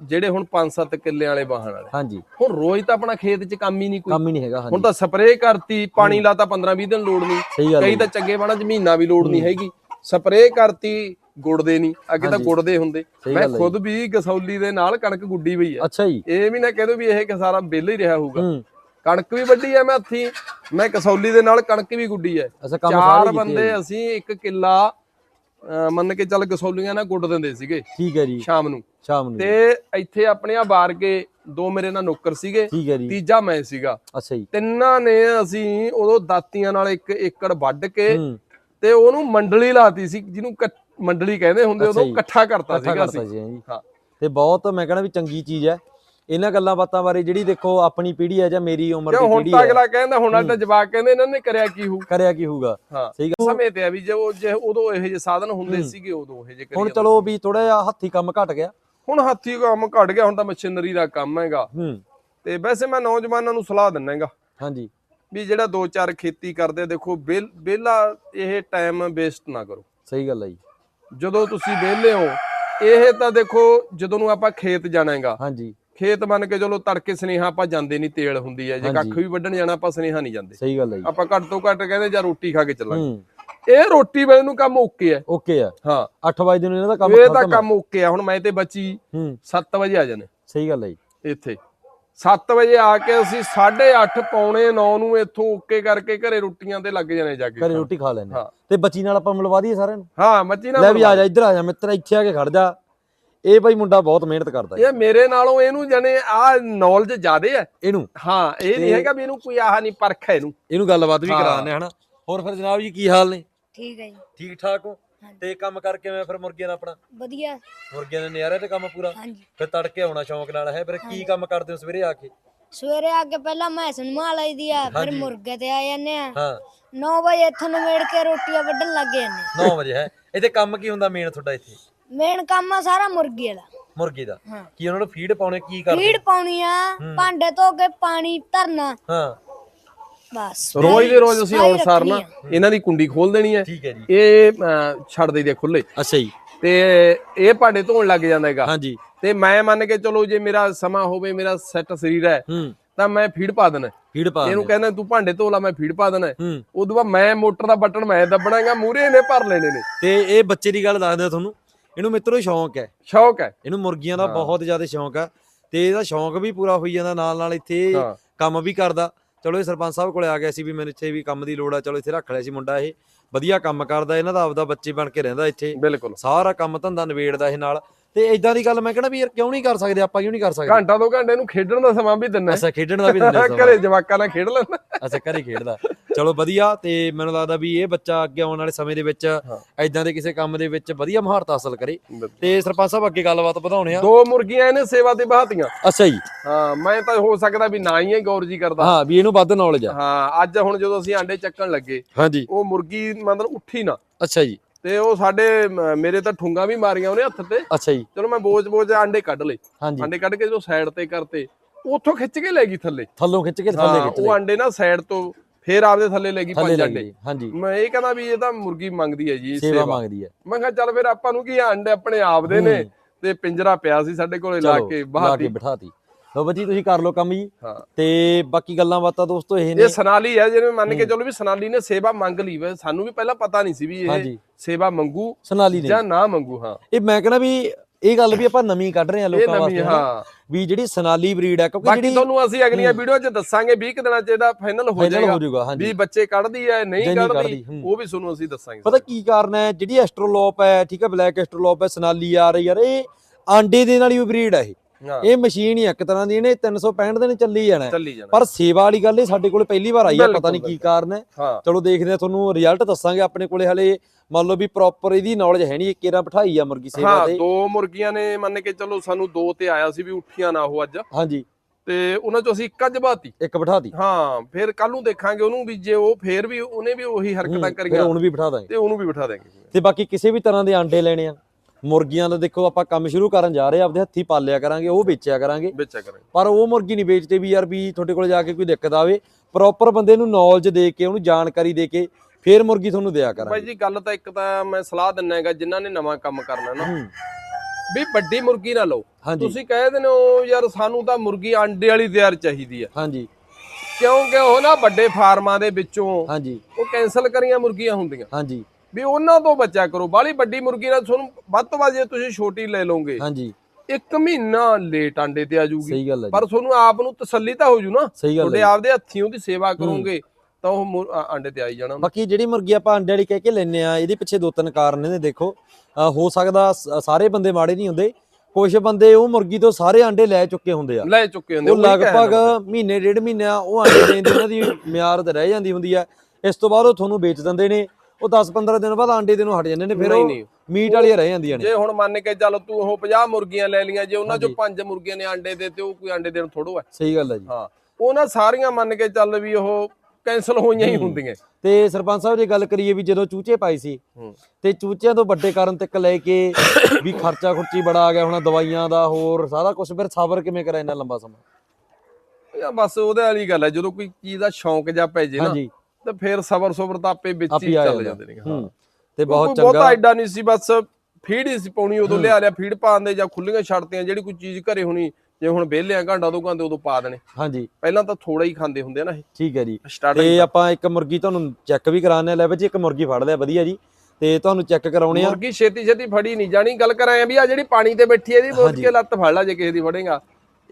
ਜਿਹੜੇ ਹੁਣ 5-7 ਕਿੱਲੇ ਵਾਲੇ ਵਾਹਣ ਵਾਲੇ ਹਾਂਜੀ। ਹੁਣ ਰੋਜ਼ ਤਾਂ ਆਪਣਾ ਖੇਤ 'ਚ ਕੰਮ ਹੀ ਨਹੀਂ ਕੋਈ। ਕੰਮ ਹੀ ਨਹੀਂ ਹੈਗਾ ਹੁਣ ਹਾਂਜੀ ਤਾਂ ਸਪਰੇਅ ਕਰਤੀ ਪਾਣੀ ਲਾਤਾ 15-20 ਦਿਨ ਲੋੜ ਨਹੀਂ। ਕਈ ਤਾਂ ਚੰਗੇ ਬਾਣਾ ਚ ਮਹੀਨਾ ਵੀ ਲੋੜ ਨਹੀਂ ਹੈਗੀ। ਸਪਰੇਅ ਕਰਤੀ ਗੁੜਦੇ ਨਹੀਂ। ਅੱਗੇ ਤਾਂ। ਗੁੜਦੇ ਹੁੰਦੇ। ਮੈਂ ਖੁਦ ਵੀ ਗਸੌਲੀ ਦੇ ਨਾਲ ਕਣਕ ਗੁੱਡੀ ਪਈ ਹੈ। ਅੱਛਾ ਜੀ। ਇਹ ਵੀ ਨਾ ਕਹਿ ਵੀ ਇਹ ਸਾਰਾ ਬਿੱਲ ਹੀ ਰਿਹਾ ਹੋਊਗਾ। ਕਣਕ ਵੀ ਵੱਡੀ ਹੈ ਮੈਂ ਹੱਥੀ। ਮੈਂ ਕਸੌਲੀ ਦੇ ਨਾਲ ਕਣਕ ਵੀ ਗੁੱਡੀ ਕੰਮ ਚਾਰ ਬੰਦੇ ਆ। ਅਸੀਂ ਇੱਕ ਕਿੱਲਾ ਮੰਨ ਕੇ ਚੱਲ ਗਸੌਲੀਆਂ ਨਾਲ ਗੁੱਡ ਦਿੰਦੇ ਸੀਗੇ ਠੀਕ ਹੈ ਜੀ। ਸ਼ਾਮ ਨੂੰ। ਸ਼ਾਮ ਨੂੰ। ਤੇ ਇੱਥੇ ਆਪਣੇ ਆ ਬਾਰ ਕੇ ਦੋ ਮੇਰੇ ਨਾਲ ਨੌਕਰ ਸੀਗੇ। ਤੀਜਾ ਮੈਂ ਸੀਗਾ। ਅੱਛਾ ਜੀ। ਤਿੰਨਾਂ ਨੇ ਅਸੀਂ ਉਦੋਂ ਦਾਤੀਆਂ ਨਾਲ ਇੱਕ ਏਕੜ ਵੱਢ ਕੇ ਤੇ ਉਹਨੂੰ ਮੰਡਲੀ ਲਾਤੀ ਸੀ ਜਿਹਨੂੰ ਮੰਡਲੀ ਕਹਿੰਦੇ ਹੁੰਦੇ ਉਦੋਂ। ਇਕੱਠਾ ਕਰਤਾ ਸੀਗਾ ਸੀ ਹਾਂ। ਤੇ ਬਹੁਤ ਮੈਂ ਕਹਿੰਦਾ ਵੀ ਚੰਗੀ ਚੀਜ਼ ਹੈ। ਇਹਨਾਂ ਗੱਲਾਂ ਬਾਤਾਂ ਬਾਰੇ ਜਿਹੜੀ ਦੇਖੋ ਆਪਣੀ ਪੀੜ੍ਹੀ ਹੈ ਜਾਂ ਮੇਰੀ ਉਮਰ ਦੀ ਹੁਣ ਪੀੜ੍ਹੀ ਤਾਂ ਹੈ। ਅਗਲਾ ਕਹਿੰਦਾ ਹੁਣ ਵਾਲਾ ਤਾਂ ਜਵਾਕ ਕਹਿੰਦੇ ਇਹਨਾਂ ਨੇ ਕਰਿਆ ਕੀ ਹੋਊ? ਕਰਿਆ ਕੀ ਹੋਊਗਾ? ਸਹੀ ਗੱਲ। ਸਮੇਂ ਤੇ ਆ ਵੀ ਜੇ ਉਹ ਜੇ ਉਦੋਂ ਇਹੋ ਜਿਹੇ ਸਾਧਨ ਹੁੰਦੇ ਸੀਗੇ ਉਦੋਂ ਇਹੋ ਜਿਹੇ ਹੁਣ ਚਲੋ ਵੀ ਥੋੜਾ ਜਿਹਾ ਹੱਥੀ ਕੰਮ ਘਟ ਗਿਆ। ਹੁਣ ਹੱਥੀ ਕੰਮ ਘਟ ਗਿਆ ਹੁਣ ਤਾਂ ਮਸ਼ੀਨਰੀ ਦਾ ਕੰਮ ਹੈਗਾ। ਹੂੰ। ਤੇ ਵੈਸੇ ਮੈਂ ਨੌਜਵਾਨਾਂ ਨੂੰ ਸਲਾਹ ਦਿੰਨਾ ਹੈਗਾ। ਹਾਂਜੀ। ਵੀ ਜਿਹੜਾ ਦੋ ਚਾਰ ਖੇਤੀ ਕਰਦੇ ਆ, ਦੇਖੋ ਵਿਹਲ- ਇਹ ਟਾਈਮ ਵੇਸਟ ਨਾ ਕਰੋ। ਸਹੀ ਗੱਲ ਹੈ ਜੀ। ਜਦੋਂ ਤੁਸੀਂ ਵਿਹਲੇ ਹੋ ਇਹ ਤਾਂ ਦੇਖੋ ਜਦੋਂ ਨੂੰ ਆਪਾਂ ਖੇਤ ਜਾਣਾ ਹੈਗਾ ਹਾਂਜੀ। ਖੇਤ ਮੰਨ ਕੇ ਚਲੋ ਤੜਕੇ ਸਨੇਹਾ ਆਪਾਂ ਜਾਂਦੇ ਨਹੀਂ ਤੇਲ ਹੁੰਦੀ ਹੈ ਜੇ। ਕੱਖ ਵੀ ਵੱਢਣ ਜਾਣਾ ਆਪਾਂ ਸਨੇਹਾ ਨਹੀਂ ਜਾਂਦੇ। ਸਹੀ ਗੱਲ ਹੈ ਜੀ। ਆਪਾਂ ਘੱਟ ਤੋਂ ਘੱਟ ਕਹਿੰਦੇ ਜਾਂ ਰੋਟੀ ਖਾ ਕੇ ਚੱਲਾਂਗੇ। ਇਹ ਰੋਟੀ ਵੇਲੇ ਨੂੰ ਕੰਮ ਓਕੇ ਹੈ। ਓਕੇ ਆ। ਹਾਂ। 8 ਵਜੇ ਨੂੰ ਇਹਨਾਂ ਦਾ ਕੰਮ ਇਹ ਤਾਂ ਕੰਮ ਓਕੇ ਆ। ਹੁਣ ਮੈਂ ਤੇ ਬੱਚੀ ਹੂੰ। 7 ਵਜੇ ਆ ਜਾਣੇ। ਸਹੀ ਗੱਲ ਹੈ ਜੀ। ਇੱਥੇ। 7 ਵਜੇ ਆ ਕੇ ਅਸੀਂ 8:30 ਪੌਣੇ 9 ਨੂੰ ਇੱਥੋਂ ਓਕੇ ਕਰਕੇ ਘਰੇ ਰੋਟੀਆਂ ਤੇ ਲੱਗ ਜਾਣੇ ਜਾ ਕੇ ਘਰੇ ਰੋਟੀ ਖਾ ਹਾਂ। ਤੇ ਬੱਚੀ ਨਾਲ ਆਪਾਂ ਮਿਲਵਾ ਦਈਏ ਸਾਰਿਆਂ ਨੂੰ? ਹਾਂ ਮੱਚੀ ਨਾ ਲੈ ਵੀ ਆ ਜਾ ਇੱਧਰ ਆ ਜਾ ਮਿੱਤਰ ਇੱਥੇ ਆ ਕੇ ਖੜ ਜਾ। ਇਹ ਬਾਈ ਮੁੰਡਾ ਬਹੁਤ ਮਿਹਨਤ ਕਰਦਾ ਇਹ ਮੇਰੇ ਨਾਲੋਂ ਇਹਨੂੰ ਜਣੇ ਆ ਨੌਲੇਜ ਜ਼ਿਆਦੇ ਹੈ ਇਹਨੂੰ? ਹਾਂ ਇਹ ਨਹੀਂ ਹੈਗਾ ਵੀ ਇਹਨੂੰ ਕੋਈ ਆਹ ਨਹੀਂ ਪਰਖ ਹੈ ਇਹਨੂੰ। ਇਹਨੂੰ ਗੱਲਬਾਤ ਵੀ। ਕਰਾਉਂਦੇ ਹਨਾ। ਹੋਰ ਫਿਰ ਜਨਾਬ ਜੀ ਕੀ ਹਾਲ ਨੇ? ਠੀਕ ਹੈ ਜੀ। ਠੀਕ ਠਾਕ ਹੋ। ਤੇ ਕੰਮ ਕਰਕੇ ਮੈਂ ਫਿਰ ਮੁਰਗੀਆਂ ਦਾ ਆਪਣਾ ਵਧੀਆ। ਮੁਰਗੀਆਂ ਦੇ ਨਜ਼ਾਰੇ ਤੇ ਕੰਮ ਪੂਰਾ। ਹਾਂਜੀ। ਫਿਰ ਤੜਕੇ ਆਉਣਾ ਸ਼ੌਂਕ ਨਾਲ। ਹੈ ਫਿਰ ਕੀ। ਕੰਮ ਕਰਦੇ ਹੋ ਸਵੇਰੇ ਆ ਕੇ? ਸਵੇਰੇ ਆ ਕੇ ਪਹਿਲਾਂ ਮੈਸ ਨੂੰ ਮਾਂ ਲਈਦੀ ਆ ਫਿਰ। ਮੁਰਗੇ ਤੇ ਆ ਜਾਂਦੇ ਆ। ਹਾਂ। 9 ਵਜੇ ਇੱਥੋਂ ਨਿਬੇੜ ਕੇ ਰੋਟੀਆਂ ਵੱਢਣ ਲੱਗ ਜਾਂਦੇ 9 ਵਜੇ ਹੈ? ਇਹਦੇ ਕੰਮ ਕੀ ਹੁੰਦਾ ਮੇਨ ਤੁਹਾਡਾ ਇੱਥੇ? ਮੇਨ ਕੰਮ ਆ ਸਾਰਾ ਮੁਰਗੀ ਵਾਲਾ। ਮੁਰਗੀ ਦਾ। ਕੀ ਉਹਨਾਂ ਨੂੰ ਫੀਡ ਪਾਉਣੇ ਕੀ ਕਰਦੇ? ਫੀਡ ਪਾਉਣੀ ਆ। ਭਾਂਡੇ ਧੋ ਕੇ ਪਾਣੀ ਧਰਨਾ। ਹਾਂ। ਬਸ ਰੋਜ਼ ਦੇ ਰੋਜ਼ ਅਸੀਂ ਆਉਣ ਸਾਰ ਨਾ ਇਹਨਾਂ ਦੀ ਕੁੰਡੀ ਖੋਲ ਦੇਣੀ ਹੈ। ਠੀਕ ਹੈ ਜੀ। ਇਹ ਅਹ, ਛੱਡ ਦਈਦੇ ਖੁੱਲੇ ਅੱਛਾ ਜੀ। ਤੇ ਇਹ ਭਾਂਡੇ ਧੋਣ ਲੱਗ ਜਾਂਦਾ ਹੈਗਾ। ਹਾਂਜੀ। ਤੇ ਮੈਂ ਮੰਨ ਕੇ ਚਲੋ ਜੇ ਮੇਰਾ ਸਮਾਂ ਹੋਵੇ ਮੇਰਾ ਸੈੱਟ ਸਰੀਰ ਹੈ ਹੂੰ। ਤਾਂ ਮੈਂ ਫੀਡ ਪਾ ਦੇਣਾ। ਫੀਡ ਪਾ ਇਹਨੂੰ। ਕਹਿੰਦਾ ਤੂੰ ਭਾਂਡੇ ਧੋ ਲਾ ਮੈਂ ਫੀਡ ਪਾ ਦੇਣਾ ਹੂੰ। ਉਦੋਂ ਬਾਅਦ ਮੈਂ ਮੋਟਰ ਦਾ ਬਟਨ ਮੈਂ ਦੱਬਣਾਗਾ ਮੂਰੇ ਨੇ ਭਰ ਲੈਣੇ ਨੇ। ਤੇ ਇਹ ਬੱਚੇ ਦੀ ਗੱਲ ਦੱਸਦਾ ਤੁਹਾਨੂੰ। ਇਹਨੂੰ ਮਿੱਤਰੋ ਸ਼ੌਂਕ ਹੈ। ਸ਼ੌਕ ਹੈ। ਇਹਨੂੰ ਮੁਰਗੀਆਂ ਦਾ ਹਾਂ। ਬਹੁਤ ਜ਼ਿਆਦਾ ਸ਼ੌਂਕ ਆ। ਤੇ ਇਹਦਾ ਸ਼ੌਂਕ ਵੀ ਪੂਰਾ ਹੋਈ ਜਾਂਦਾ ਨਾਲ ਨਾਲ ਇੱਥੇ ਇਹ ਹਾਂ। ਕੰਮ ਵੀ ਕਰਦਾ। ਚਲੋ ਇਹ ਸਰਪੰਚ ਸਾਹਿਬ ਕੋਲੇ ਆ ਗਿਆ ਸੀ ਵੀ ਮੈਨੂੰ ਇੱਥੇ ਵੀ ਕੰਮ ਦੀ ਲੋੜ ਆ ਚਲੋ ਇੱਥੇ ਰੱਖ ਲਿਆ ਸੀ ਮੁੰਡਾ ਇਹ। ਵਧੀਆ ਕੰਮ ਕਰਦਾ ਇਹਨਾਂ ਦਾ ਆਪਦਾ ਬੱਚੇ ਬਣ ਕੇ ਰਹਿੰਦਾ ਇੱਥੇ। ਬਿਲਕੁਲ। ਸਾਰਾ ਕੰਮ ਧੰਦਾ ਨਿਬੇੜਦਾ ਇਹ ਨਾਲ। ਤੇ ਇਦਾਂ ਦੀ ਗੱਲ ਮੈਂ ਕਹਿੰਦਾ ਵੀ ਯਾਰ ਕਿਉਂ ਨਹੀਂ ਕਰ ਸਕਦੇ ਆਪਾਂ ਕਿਉਂ ਨਹੀਂ ਕਰ ਸਕਦੇ? ਘੰਟਾ ਦੋ ਘੰਟੇ ਨੂੰ ਖੇਡਣ ਦਾ ਸਮਾਂ ਵੀ ਦਿੰਨਾ ਅੱਛਾ ਖੇਡਣ ਦਾ ਵੀ ਸਮਾਂ। ਘਰੇ ਜਵਾਕਾਂ ਨਾਲ ਖੇਡ ਲੈਂਦਾ। ਅੱਛਾ ਘਰੇ ਖੇਡਦਾ। ਚਲੋ ਵਧੀਆ ਤੇ ਮੈਨੂੰ ਲੱਗਦਾ ਵੀ ਇਹ ਬੱਚਾ ਅੱਗੇ ਆਉਣ ਵਾਲੇ ਸਮੇਂ ਦੇ ਵਿੱਚ। ਐਦਾਂ ਦੇ ਕਿਸੇ ਕੰਮ ਦੇ ਵਿੱਚ ਵਧੀਆ ਮਹਾਰਤ ਹਾਸਲ ਕਰੇ। ਤੇ ਸਰਪੰਚ ਸਾਹਿਬ ਅੱਗੇ ਗੱਲਬਾਤ ਵਧਾਉਣੇ ਆ। ਦੋ ਮੁਰਗੀਆਂ ਇਹਨੇ ਸੇਵਾ ਤੇ ਬਹਾਤੀਆਂ। ਅੱਛਾ ਜੀ। ਹਾਂ ਮੈਂ ਤਾਂ ਹੋ ਸਕਦਾ ਵੀ ਨਾ ਹੀ ਗੌਰ ਜੀ ਕਰਦਾ। ਹਾਂ ਵੀ ਇਹਨੂੰ ਵੱਧ ਨੌਲੇਜ ਆ। ਹਾਂ ਅੱਜ ਹੁਣ ਜਦੋਂ ਅਸੀਂ ਆਂਡੇ ਚੱਕਣ ਲੱਗੇ ਹਾਂਜੀ। ਉਹ ਮੁਰਗੀ ਮਤਲਬ ਉੱਠੀ ਨਾ। ਅੱਛਾ ਜੀ। ਤੇ ਉਹ ਸਾਡੇ ਮ- ਮੇਰੇ ਤਾਂ ਠੁੰਗਾ ਵੀ ਮਾਰੀਆਂ ਉਹਨੇ ਹੱਥ ਤੇ। ਅੱਛਾ ਜੀ। ਚਲੋ ਮੈਂ ਬੋਝ-ਬੋਝ ਆਂਡੇ ਕੱਢ ਲਏ। ਹਾਂਜੀ। ਆਂਡੇ ਕੱਢ ਕੇ ਜਦੋਂ ਸਾਈਡ ਤੇ ਕਰਤੇ ਉੱਥੋਂ ਖਿੱਚ ਕੇ ਲੈ ਗਈ ਥੱਲੇ। ਥੱਲੋਂ ਖਿੱਚ ਕੇ ਥੱਲੇ ਹਾਂ ਖਿੱਚ ਉਹ ਆਂਡੇ ਨਾ ਸਾਈਡ ਤੋਂ ਫੇਰ ਆਪਦੇ ਥੱਲੇ ਲੈ ਗਈ ਥੱਲੇ ਪੰਜ ਲੱਗ ਆਂਡੇ। ਗਈ ਹਾਂਜੀ। ਮੈਂ ਇਹ ਕਹਿੰਦਾ ਵੀ ਇਹ ਤਾਂ ਮੁਰਗੀ ਮੰਗਦੀ ਹੈ ਜੀ ਸੇਵਾ ਸੇਵਾ। ਮੰਗਦੀ ਹੈ। ਮੈਂ ਕਿਹਾ ਚੱਲ ਫਿਰ ਆਪਾਂ ਨੂੰ ਕੀ ਆ, ਆਂਡੇ ਆਪਣੇ ਆਪ ਦੇ ਨੇ। ਤੇ ਪਿੰਜਰਾ ਪਿਆ ਸੀ ਸਾਡੇ ਕੋਲੇ ਲਾ ਚਲੋ ਕੇ ਲਾ ਬਾਹਰ ਕੇ ਬਿਠਾਤੀ। ਲੋ ਬੱਜੀ ਤੁਸੀਂ ਕਰ ਲਓ ਕੰਮ ਜੀ। ਹਾਂ। ਤੇ ਬਾਕੀ ਗੱਲਾਂ ਬਾਤਾਂ ਦੋਸਤੋ ਇਹ ਨੇ। ਇਹ ਸਨਾਲੀ ਹੈ ਜਿਵੇਂ ਮੰਨ ਕੇ ਚਲੋ ਵੀ ਸਨਾਲੀ ਨੇ ਸੇਵਾ ਮੰਗ ਲਈ ਵੇ। ਸਾਨੂੰ ਵੀ ਪਹਿਲਾਂ ਪਤਾ ਨਹੀਂ ਸੀ ਵੀ ਇਹ ਸੇਵਾ ਮੰਗੂ ਸਨਾਲੀ ਨੇ। ਜਾਂ ਨਾ ਮੰਗੂ ਹਾਂ। ਇਹ ਮੈਂ ਕਹਿੰਦਾ ਵੀ ਇਹ ਗੱਲ ਵੀ ਆਪਾਂ ਨਵੀਂ ਕੱਢ ਰਹੇ ਹਾਂ ਇਹ ਲੋਕਾਂ ਵਾਸਤੇ। ਹਾਂ। ਵੀ ਜਿਹੜੀ ਸਨਾਲੀ ਬਰੀਡ ਹੈ ਕਿਉਂਕਿ ਜਿਹੜੀ ਤੁਹਾਨੂੰ ਅਸੀਂ ਅਗਲੀਆਂ ਵੀਡੀਓ 'ਚ ਦੱਸਾਂਗੇ 20 ਕੁ ਦਿਨਾਂ 'ਚ ਇਹਦਾ ਫਾਈਨਲ ਹੋ ਜਾਏਗਾ। ਵੀ ਬੱਚੇ ਕੱਢਦੀ ਹੈ ਨਹੀਂ ਕੱਢਦੀ। ਉਹ ਵੀ ਤੁਹਾਨੂੰ ਅਸੀਂ ਦੱਸਾਂਗੇ ਪਤਾ ਕੀ ਕਾਰਨ ਹੈ? ਜਿਹੜੀ ਐਸਟਰੋਲੋਪ ਹੈ ਠੀਕ ਹੈ ਬਲੈਕ ਐਸਟਰੋਲੋਪ ਹੈ ਸਨਾਲੀ ਆ ਰਹੀ ਯਾਰ ਇਹ ਆਂਡੇ ਦੇ ਨਾਲ ਹੀ ਬਰੀਡ ਹੈ ਇਹ। ਇਹ ਮਸ਼ੀਨ ਹੀ ਆ ਇੱਕ ਤਰ੍ਹਾਂ ਦੀ ਇਹਨੇ 365 ਦਿਨ ਚੱਲੀ ਜਾਣਾ। ਪਰ ਸੇਵਾ ਵਾਲੀ ਗੱਲ ਇਹ ਸਾਡੇ ਕੋਲ ਪਹਿਲੀ ਵਾਰ ਆਈ ਹੈ ਪਤਾ ਨਹੀਂ ਕੀ ਕਾਰਨ ਹੈ। ਚਲੋ ਦੇਖਦੇ ਹਾਂ ਤੁਹਾਨੂੰ ਰਿਜ਼ਲਟ ਦੱਸਾਂਗੇ ਆਪਣੇ ਕੋਲੇ ਹਲੇ ਮੰਨ ਲਓ ਵੀ ਪ੍ਰੋਪਰ ਇਹਦੀ ਨੌਲੇਜ ਹੈ ਨਹੀਂ ਇੱਕ ਇਹਦਾ ਬਿਠਾਈ ਆ ਮੁਰਗੀ ਸੇਵਾ ਹਾਂ ਤੇ। ਦੋ ਮੁਰਗੀਆਂ ਨੇ ਮੰਨ ਕੇ ਚਲੋ ਸਾਨੂੰ ਦੋ ਤੇ ਆਇਆ ਸੀ ਵੀ ਉੱਠੀਆਂ ਨਾ ਉਹ ਅੱਜ। ਹਾਂਜੀ। ਤੇ ਉਹਨਾਂ 'ਚੋਂ ਅਸੀਂ ਇੱਕ ਅੱਜ ਬਾਤੀ। ਇੱਕ ਬਿਠਾਤੀ। ਹਾਂ ਫਿਰ ਕੱਲ ਨੂੰ ਦੇਖਾਂਗੇ ਉਹਨੂੰ ਵੀ ਜੇ ਉਹ ਫੇਰ ਵੀ ਉਹਨੇ ਵੀ ਉਹੀ ਹਰਕਤਾਂ ਫਿਰ ਕਰੀਆਂ ਹੁਣ ਵੀ ਬਿਠਾ ਦਾਂਗੇ। ਤੇ ਉਹਨੂੰ ਵੀ ਬਿਠਾ ਦੇਾਂਗੇ ਤੇ ਬਾਕੀ ਕਿਸੇ ਵੀ ਤਰ੍ਹਾਂ ਦੇ ਆਂਡੇ ਲੈਣੇ ਆ। ਮੁਰਗੀਆਂ ਦਾ ਦੇਖੋ ਆਪਾਂ ਕੰਮ ਸ਼ੁਰੂ ਕਰਨ ਜਾ ਰਹੇ ਆ ਆਪਦੇ ਹੱਥੀ ਪਾਲਿਆ ਕਰਾਂਗੇ ਉਹ ਵੇਚਿਆ ਕਰਾਂਗੇ। ਵੇਚਿਆ ਕਰਾਂਗੇ। ਪਰ ਉਹ ਮੁਰਗੀ ਨਹੀਂ ਵੇਚਦੇ ਵੀ ਯਾਰ ਵੀ ਤੁਹਾਡੇ ਕੋਲ ਜਾ ਕੇ ਕੋਈ ਦਿੱਕਤ ਆਵੇ। ਪ੍ਰੋਪਰ ਬੰਦੇ ਨੂੰ ਨੌਲੇਜ ਦੇ ਕੇ ਉਹਨੂੰ ਜਾਣਕਾਰੀ ਦੇ ਕੇ ਫੇਰ ਮੁਰਗੀ ਤੁਹਾਨੂੰ ਦਿਆ ਕਰਾਂਗੇ। ਜੀ ਗੱਲ ਤਾਂ ਇੱਕ ਤਾਂ ਮੈਂ ਸਲਾਹ ਦਿੰਨਾ ਹੈਗਾ ਜਿਨ੍ਹਾਂ ਨੇ ਨਵਾਂ ਕੰਮ ਕਰਨਾ ਨਾ। ਵੀ ਵੱਡੀ ਮੁਰਗੀ ਨਾ ਲਓ। ਤੁਸੀਂ ਕਹਿ ਦਿੰਦੇ ਹੋ ਯਾਰ ਸਾਨੂੰ ਤਾਂ ਮੁਰਗੀ ਆਂਡੇ ਵਾਲੀ ਤਿਆਰ ਚਾਹੀਦੀ ਆ। ਹਾਂਜੀ। ਕਿਉਂਕਿ ਉਹ ਨਾ ਵੱਡੇ ਫਾਰਮਾਂ ਦੇ ਵਿੱਚੋਂ ਹਾਂਜੀ। ਉਹ ਕੈਨਸਲ ਕਰੀਆਂ ਮੁਰਗੀਆਂ ਹੁੰਦੀਆਂ। ਹਾਂਜੀ। ਵੀ ਉਹਨਾਂ ਤੋਂ ਬਚਿਆ ਕਰੋ। ਬਾਹਲੀ ਵੱਡੀ ਮੁਰਗੀ ਨਾਲ ਤੁਹਾਨੂੰ ਵੱਧ ਤੋਂ ਵੱਧ ਜੇ ਤੁਸੀਂ ਛੋਟੀ ਲੈ ਲਓਗੇ ਹਾਂਜੀ। ਇੱਕ ਮਹੀਨਾ ਲੇਟ ਆਂਡੇ ਤੇ ਆ ਜਾਊਗੀ ਸਹੀ ਗੱਲ ਹੈ ਜੀ। ਪਰ ਤੁਹਾਨੂੰ ਆਪ ਨੂੰ ਤਸੱਲੀ ਤਾਂ ਹੋ ਜੂ ਨਾ। ਸਹੀ ਗੱਲ ਤੁਹਾਡੇ ਹੈ ਆਪਦੇ ਹੱਥੀਂ ਉਹਦੀ ਸੇਵਾ ਕਰੋਗੇ ਤਾਂ ਉਹ ਮੁਰ- ਆ- ਆਂਡੇ ਤੇ ਆ ਹੀ ਜਾਣਾ। ਬਾਕੀ ਜਿਹੜੀ ਮੁਰਗੀ ਆਪਾਂ ਅੰਡੇ ਵਾਲੀ ਕਹਿ ਕੇ ਲੈਨੇ ਆ ਇਹਦੇ ਪਿੱਛੇ ਦੋ ਤਿੰਨ ਕਾਰਨ ਨੇ ਦੇਖੋ। ਹੋ ਸਕਦਾ ਸ- ਸਾਰੇ ਬੰਦੇ ਮਾੜੇ ਨਹੀਂ ਹੁੰਦੇ। ਕੁਝ ਬੰਦੇ ਉਹ ਮੁਰਗੀ ਤੋਂ ਸਾਰੇ ਆਂਡੇ ਲੈ ਚੁੱਕੇ ਹੁੰਦੇ ਆ। ਲੈ ਚੁੱਕੇ ਹੁੰਦੇ ਉਹ ਉਹੀ ਕਹਿ ਲਗਭਗ ਮਹੀਨੇ ਡੇਢ ਮਹੀਨਾ ਉਹ ਆਂਡੇ ਦੇਣ ਦੀ ਉਹਨਾਂ ਦੀ ਮਿਆਦ ਰਹਿ ਜਾਂਦੀ ਹੁੰਦੀ ਹੈ ਇਸ ਤੋਂ ਬਾਅਦ ਉਹ ਤੁਹਾਨੂੰ ਵੇਚ ਦਿੰਦੇ ਨੇ। ਉਹ 10-15 ਦਿਨ ਬਾਅਦ ਆਂਡੇ ਦੇ ਨੂੰ ਹਟ ਜਾਂਦੇ ਨੇ ਫਿਰ ਉਹ ਨਹੀਂ ਮੀਟ ਵਾਲੀਆਂ ਰਹਿ ਜਾਂਦੀਆਂ ਨੇ। ਜੇ ਹੁਣ ਮੰਨ ਕੇ ਚੱਲ ਤੂੰ ਉਹ 50 ਮੁਰਗੀਆਂ ਲੈ ਲੀਆਂ ਜੇ ਉਹਨਾਂ ਚੋਂ ਹਾਂਜੀ। ਪੰਜ ਮੁਰਗੀਆਂ ਨੇ ਆਂਡੇ ਦੇ ਤੇ ਉਹ ਕੋਈ ਆਂਡੇ ਦੇਣ ਥੋੜੋ ਹੈ। ਸਹੀ ਗੱਲ ਹੈ ਜੀ। ਹਾਂ ਉਹ ਨਾ ਸਾਰੀਆਂ ਮੰਨ ਕੇ ਚੱਲ ਵੀ ਉਹ ਕੈਨਸਲ ਹੋਈਆਂ ਹੀ। ਹੁੰਦੀਆਂ। ਤੇ ਸਰਪੰਚ ਸਾਹਿਬ ਜੇ ਗੱਲ ਕਰੀਏ ਵੀ ਜਦੋਂ ਚੂਚੇ ਪਾਈ ਸੀ। ਤੇ ਚੂਚਿਆਂ ਤੋਂ ਵੱਡੇ ਕਾਰਨ ਤੱਕ ਲੈ ਕੇ ਵੀ ਖਰਚਾ ਖੁਰਚੀ ਬੜਾ ਆ ਗਿਆ ਹੁਣ ਦਵਾਈਆਂ ਦਾ ਹੋਰ ਸਾਰਾ ਕੁਝ ਫਿਰ ਸਬਰ ਕਿਵੇਂ ਕਰਾਂ ਇੰਨਾ ਲੰਬਾ ਸਮਾਂ? ਯਾ ਬਸ ਉਹਦੇ ਵਾਲੀ ਗੱਲ ਹੈ ਜਦੋਂ ਕੋਈ ਚੀਜ਼ ਦਾ ਸ਼ੌਂਕ ਜਾਂ ਪੈ ਜੇ ਨਾ ਹਾਂਜੀ। ਤਾਂ ਫਿਰ ਸਬਰ ਸਬਰ ਤਾਂ ਆਪੇ ਵਿੱਚ ਹੀ ਚੱਲ ਜਾਂਦਾ। ਨੇ ਹੂੰ ਤੇ ਬਹੁਤ ਬਹੁਤ ਬਹੁਤਾ ਚੰਗਾ ਐਡਾ ਨਹੀਂ ਸੀ ਬਸ ਫੀਡ ਹੀ ਸੀ ਪਾਉਣੀ ਉਦੋਂ ਲਿਆ ਲਿਆ ਫੀਡ ਪਾਉਂਦੇ ਜਾਂ ਖੁੱਲੀਆਂ ਛੱਡਤੀਆਂ ਜਿਹੜੀ ਕੋਈ ਚੀਜ਼ ਘਰੇ ਹੋਣੀ ਜੇ ਹੁਣ ਵਿਹਲੇ ਆ ਘੰਟਾ ਦੋ ਘੰਟੇ ਉਦੋਂ ਪਾ ਦੇਣੇ। ਹਾਂਜੀ। ਪਹਿਲਾਂ ਤਾਂ ਥੋੜਾ ਹੀ ਖਾਂਦੇ ਹੁੰਦੇ ਆ ਨਾ ਇਹ। ਠੀਕ ਹੈ ਜੀ। ਤੇ ਆਪਾਂ ਇੱਕ ਮੁਰਗੀ ਤੁਹਾਨੂੰ ਚੈੱਕ ਵੀ ਕਰਾਉਣੇ ਆ ਲੈ ਬੱਜੀ ਇੱਕ ਮੁਰਗੀ ਫੜ ਲਿਆ ਵਧੀਆ ਜੀ। ਤੇ ਤੁਹਾਨੂੰ ਚੈੱਕ ਕਰਾਉਣੇ ਆ। ਮੁਰਗੀ ਛੇਤੀ ਛੇਤੀ ਫੜੀ ਨਹੀਂ ਜਾਣੀ। ਗੱਲ ਕਰਾਂ ਆ ਵੀ ਆ ਜਿਹੜੀ ਪਾਣੀ ਤੇ ਬੈਠੀ ਹੈ ਇਹਦੀ ਹਾਂਜੀ। ਕੇ ਲੱਤ ਫੜ ਲਾ ਜੇ ਕਿਸੇ ਦੀ ਫੜੇਗਾ।